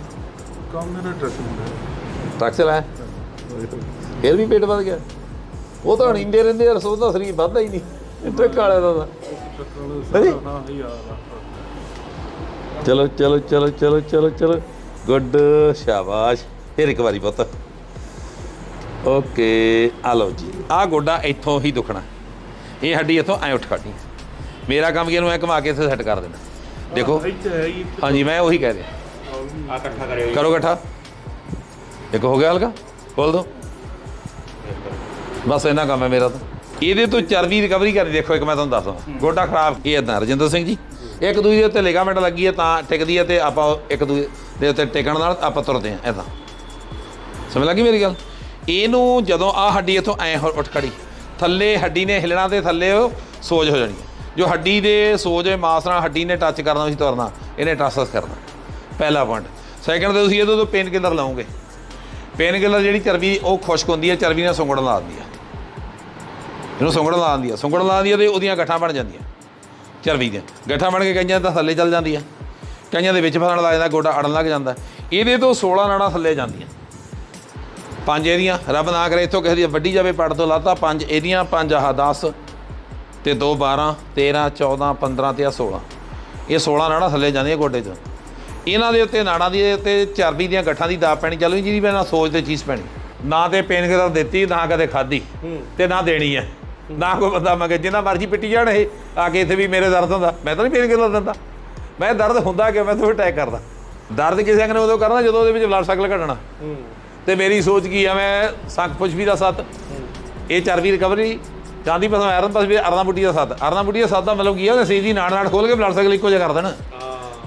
ਕੰਮ ਮੇਰਾ ਟਰੱਕ ਟਰੱਕ ਚਲਾਇਆ? ਫਿਰ ਵੀ ਪੇਟ ਵੱਧ ਗਿਆ। ਉਹ ਤਾਂ ਨੀਂਦੇ ਰਹਿੰਦੇ ਆ ਰਸੋਂ ਦਾ ਸਰੀਰ ਵੱਧਦਾ ਹੀ ਨਹੀਂ। ਇੱਥੇ ਕਾਲੇ ਦਾ? ਚਲੋ ਚਲੋ ਚਲੋ ਚਲੋ ਚਲੋ ਚਲੋ। ਗੁੱਡ ਸ਼ਾਬਾਸ਼। ਫਿਰ ਇੱਕ ਵਾਰੀ ਪੁੱਤ। ਓਕੇ ਆ ਲਓ ਜੀ। ਆ ਗੋਡਾ ਇੱਥੋਂ ਹੀ ਦੁਖਣਾ। ਇਹ ਹੱਡੀ ਇੱਥੋਂ ਐ ਉੱਠ ਖੜਨੀ। ਮੇਰਾ ਕੰਮ ਕੀ ਇਹਨੂੰ ਐ ਘੁਮਾ ਕੇ ਇੱਥੇ ਸੈੱਟ ਕਰ ਦੇਣਾ। ਦੇਖੋ। ਹਾਂਜੀ ਮੈਂ ਉਹੀ ਕਹਿ ਰਿਹਾ। ਆ ਇਕੱਠਾ ਕਰਿਓ ਕਰੋ ਇਕੱਠਾ। ਇੱਕ ਹੋ ਗਿਆ ਹਲਕਾ। ਖੋਲ ਦੋ। ਬਸ ਇਹਨਾਂ ਕੰਮ ਹੈ ਮੇਰਾ ਤਾਂ। ਇਹਦੇ ਤੋਂ ਚਰਬੀ ਰਿਕਵਰੀ ਕਰਨੀ ਦੇਖੋ ਇੱਕ ਮੈਂ ਤੁਹਾਨੂੰ ਦੱਸਦਾ। ਗੋਡਾ ਖਰਾਬ ਇਹ ਇਦਾਂ? ਰਜਿੰਦਰ ਸਿੰਘ ਜੀ, ਇੱਕ ਦੂਜੇ ਦੇ ਉੱਤੇ ਲਿਗਾਮੈਂਟ ਲੱਗੀ ਹੈ ਤਾਂ ਟਿਕਦੀ ਹੈ ਤੇ ਆਪਾਂ ਇੱਕ ਦੂਜੇ ਦੇ ਉੱਤੇ ਟਿਕਣ ਨਾਲ ਆਪਾਂ ਤੁਰਦੇ ਹਾਂ, ਇਦਾਂ। ਸਮਝ ਲੱਗੀ ਮੇਰੀ ਗੱਲ? ਇਹਨੂੰ ਜਦੋਂ ਆ ਹੱਡੀ ਇੱਥੋਂ ਐ ਉੱਠ ਖੜੀ। ਥੱਲੇ ਹੱਡੀ ਨੇ ਹਿਲਣਾ ਤੇ ਥੱਲੇ ਉਹ ਸੋਜ ਹੋ ਜਾਣੀ ਜੋ ਹੱਡੀ ਦੇ ਸੋਜ ਮਾਸ ਨਾਲ ਹੱਡੀ ਨੇ ਟੱਚ ਕਰਨਾ, ਤੁਸੀਂ ਤੁਰਨਾ, ਇਹਨੇ ਟੱਸਸ ਕਰਨਾ। ਪਹਿਲਾ ਪੁਆਇੰਟ ਸੈਕੰਡ ਤੇ ਤੁਸੀਂ ਇਹਦੇ ਤੋਂ ਪੇਨ ਕਿਲਰ ਲਾਓਗੇ। ਪੇਨ ਕਿਲਰ ਜਿਹੜੀ ਚਰਬੀ, ਉਹ ਖੁਸ਼ਕ ਹੁੰਦੀ ਹੈ, ਚਰਬੀ ਨਾਲ ਸੁੰਗੜਨ ਲਾਉਂਦੀ ਦਿੰਦੀ ਹੈ। ਇਹਨੂੰ ਸੁੰਗੜਨ ਲਾ ਦਿੰਦੀ ਹੈ ਸੁੰਗੜਨ ਲਾ ਦਿੰਦੀ ਹੈ ਤੇ ਉਹਦੀਆਂ ਗੱਠਾਂ ਬਣ ਜਾਂਦੀਆਂ। ਚਰਬੀ ਦੀਆਂ ਗੱਠਾਂ ਬਣ ਕੇ ਕਈਆਂ ਤਾਂ ਥੱਲੇ ਚੱਲ ਜਾਂਦੀ ਹੈ ਕਈਆਂ ਦੇ ਵਿੱਚ ਫਸਣ ਲੱਗ ਜਾਂਦਾ ਗੋਡਾ ਅੜਨ ਲੱਗ ਜਾਂਦਾ। ਇਹਦੇ ਤੋਂ 16 ਨਾੜਾਂ ਥੱਲੇ ਜਾਂਦੀਆਂ। ਪੰਜ ਇਹਦੀਆਂ ਰੱਬ ਨਾ ਕਰੇ ਇੱਥੋਂ ਕਿਸੇ ਦੀ ਵੱਡੀ ਜਾਵੇ ਪੜ ਤੋਂ ਲਾਤਾ ਪੰਜ ਇਹਦੀਆਂ ਪੰਜ ਆਹ 10 ਤੇ 2 12 13 14 15 ਤੇ ਆ 16 ਇਹ 16 ਨਾੜਾਂ ਥੱਲੇ ਜਾਂਦੀਆਂ ਗੋਡੇ 'ਚ। ਇਹਨਾਂ ਦੇ ਉੱਤੇ ਨਾੜਾਂ ਦੀ ਉੱਤੇ ਚਰਬੀ ਦੀਆਂ ਗੱਠਾਂ ਦੀ ਦਾਬ ਪੈਣੀ। ਚੱਲੂ ਜਿਹਦੀ ਵਜ੍ਹਾ ਨਾਲ ਸੋਚ ਤੇ ਚੀਜ਼ ਪੈਣੀ। ਨਾ ਤੇ ਪੇਨ ਕਿਲਰ ਦਿੱਤੀ ਨਾ ਕਦੇ ਖਾਧੀ। ਤੇ ਨਾ ਦੇਣੀ ਹੈ ਨਾ ਕੋਈ ਬੰਦਾ ਮਗੇ ਜਿੰਨਾ ਮਰਜ਼ੀ ਪਿੱਟੀ ਜਾਣ ਇਹ ਆ ਕੇ ਇੱਥੇ ਵੀ ਮੇਰੇ ਦਰਦ ਹੁੰਦਾ। ਮੈਂ ਤਾਂ ਨਹੀਂ ਪੇਨ ਕਿਲਰ ਦਿੰਦਾ। ਮੈਂ ਦਰਦ ਹੁੰਦਾ ਕਿ ਮੈਂ ਤਾਂ ਅਟੈਕ ਕਰਦਾ। ਦਰਦ ਕਿਸੇ ਨੇ ਉਦੋਂ ਕਰਨਾ ਜਦੋਂ ਉਹਦੇ ਵਿੱਚ ਬਲੱਡ ਸਰਕਲ ਘਟਣਾ। ਤੇ ਮੇਰੀ ਸੋਚ ਕੀ ਆ ਮੈਂ ਸੱਕ ਪੁਸ਼ਪੀ ਦਾ ਸੱਤ। ਇਹ ਚਰਬੀ ਰਿਕਵਰੀ ਚਾਂਦੀ ਪਸਮ ਆਇਰਨ ਪਸ ਵੀ ਅਰਨਾ ਬੁੱਟੀ ਦਾ ਸੱਤ। ਅਰਨਾ ਬੁੱਟੀ ਦਾ ਸੱਤ ਦਾ ਮਤਲਬ ਕੀ ਆ ਉਹਨੇ ਸੀਜੀ ਨਾੜ ਨਾੜ ਖੋਲ ਕੇ ਬਲੱਡ ਸਰਕਲ ਇੱਕੋ ਜਿਹਾ ਕਰ ਦੇਣਾ।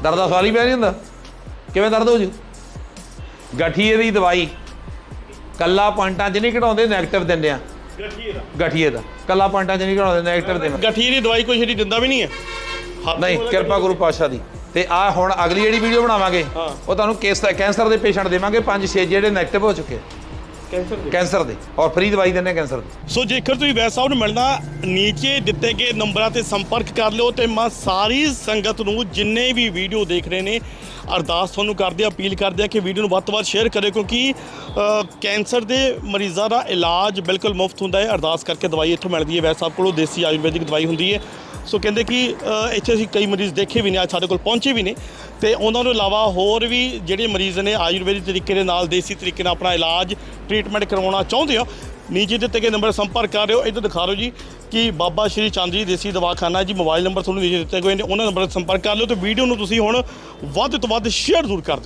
ਦਰਦ ਦਾ ਸਵਾਲ ਹੀ ਪਿਆ ਨਹੀਂ ਹੁੰਦਾ। ਕਿਵੇਂ ਦਰਦ ਹੋ ਜੂ? ਗਠੀਏ ਦੀ ਦਵਾਈ। ਕੱਲਾ ਪੁਆਇੰਟਾਂ 'ਚ ਨਹੀਂ ਘਟਾਉਂਦੇ 네ਗੇਟਿਵ ਦਿੰਦੇ ਆ। ਗਠੀਏ ਦਾ। ਗਠੀਏ ਦਾ। ਕੱਲਾ ਪੁਆਇੰਟਾਂ 'ਚ ਨਹੀਂ ਘਟਾਉਂਦੇ 네ਗੇਟਿਵ ਦਿੰਦੇ ਗਠੀਏ ਦੀ ਦਵਾਈ ਕੋਈ ਛੇਤੀ ਦਿੰਦਾ ਵੀ ਨਹੀਂ ਹੈ। ਨਹੀਂ ਕਿਰਪਾ ਗੁਰੂ ਪਾਤਸ਼ਾਹ ਦੀ। ਤੇ ਆ ਹੁਣ ਅਗਲੀ ਜਿਹੜੀ ਵੀਡੀਓ ਬਣਾਵਾਂਗੇ। ਉਹ ਤੁਹਾਨੂੰ ਕੇਸ ਕੈਂਸਰ ਦੇ ਪੇਸ਼ੈਂਟ ਦੇਵਾਂਗੇ। 5-6 ਜਿਹੜੇ 네ਗੇਟਿਵ ਹੋ ਚੁੱਕੇ। ਕੈਂਸਰ ਦੇ। ਕੈਂਸਰ ਦੇ। ਔਰ ਫ੍ਰੀ ਦਵਾਈ ਦਿੰਦੇ ਕੈਂਸਰ ਦੀ। ਸੋ ਜੇਕਰ ਤੁਸੀਂ ਵੈਦ ਸਾਹਿਬ ਨੂੰ ਮਿਲਣਾ ਨੀਚੇ ਦਿੱਤੇ ਗਏ ਨੰਬਰਾਂ ਤੇ ਸੰਪਰਕ ਕਰ ਲਿਓ ਤੇ ਮੈਂ ਸਾਰੀ ਸੰਗਤ ਨੂੰ ਜਿੰਨੇ ਵੀ ਵੀਡੀਓ ਦੇਖ ਰਹੇ ਨੇ ਅਰਦਾਸ ਤੁਹਾਨੂੰ ਕਰਦੇ ਆ ਅਪੀਲ ਕਰਦੇ ਆ ਕਿ ਵੀਡੀਓ ਨੂੰ ਵੱਧ ਤੋਂ ਵੱਧ ਸ਼ੇਅਰ ਕਰਿਓ ਕਿਉਂਕਿ ਕੈਂਸਰ ਦੇ ਮਰੀਜ਼ਾਂ ਦਾ ਇਲਾਜ ਬਿਲਕੁਲ ਮੁਫਤ ਹੁੰਦਾ ਹੈ। ਅਰਦਾਸ ਕਰਕੇ ਦਵਾਈ ਇੱਥੋਂ ਮਿਲਦੀ ਹੈ। ਵੈਸੇ ਸਾਹਿਬ ਕੋਲੋਂ ਦੇਸੀ ਆਯੁਰਵੈਦਿਕ ਦਵਾਈ ਹੁੰਦੀ ਹੈ। ਸੋ ਕਹਿੰਦੇ ਕਿ ਇੱਥੇ ਅਸੀਂ ਕਈ ਮਰੀਜ਼ ਦੇਖੇ ਵੀ ਨੇ, ਅੱਜ ਸਾਡੇ ਕੋਲ ਪਹੁੰਚੇ ਵੀ ਨੇ। ਤੇ ਉਹਨਾਂ ਤੋਂ ਇਲਾਵਾ ਹੋਰ ਵੀ ਜਿਹੜੇ ਮਰੀਜ਼ ਨੇ ਆਯੁਰਵੈਦਿਕ ਤਰੀਕੇ ਦੇ ਨਾਲ, ਦੇਸੀ ਤਰੀਕੇ ਨਾਲ ਆਪਣਾ ਇਲਾਜ, ਟ੍ਰੀਟਮੈਂਟ ਕਰਵਾਉਣਾ ਚਾਹੁੰਦੇ ਹੋ ਨੀਚੇ ਦਿੱਤੇ ਗਏ ਨੰਬਰ ਸੰਪਰਕ ਕਰ ਰਹੇ ਹੋ। ਇੱਧਰ ਦਿਖਾ ਦਿਓ ਜੀ ਕਿ ਬਾਬਾ ਸ਼੍ਰੀ ਚੰਦ ਜੀ ਦੇਸੀ ਦਵਾਖਾਨਾ ਜੀ, ਮੋਬਾਈਲ ਨੰਬਰ ਤੁਹਾਨੂੰ ਨੀਚੇ ਦਿੱਤੇ ਗਏ ਨੇ, ਉਹਨਾਂ ਨੰਬਰ ਤੇ ਸੰਪਰਕ ਕਰ ਲਿਓ ਤੇ ਵੀਡੀਓ ਨੂੰ ਤੁਸੀਂ ਹੁਣ ਵੱਧ ਤੋਂ ਵੱਧ ਸ਼ੇਅਰ ਜ਼ਰੂਰ ਕਰ ਦਿਓ।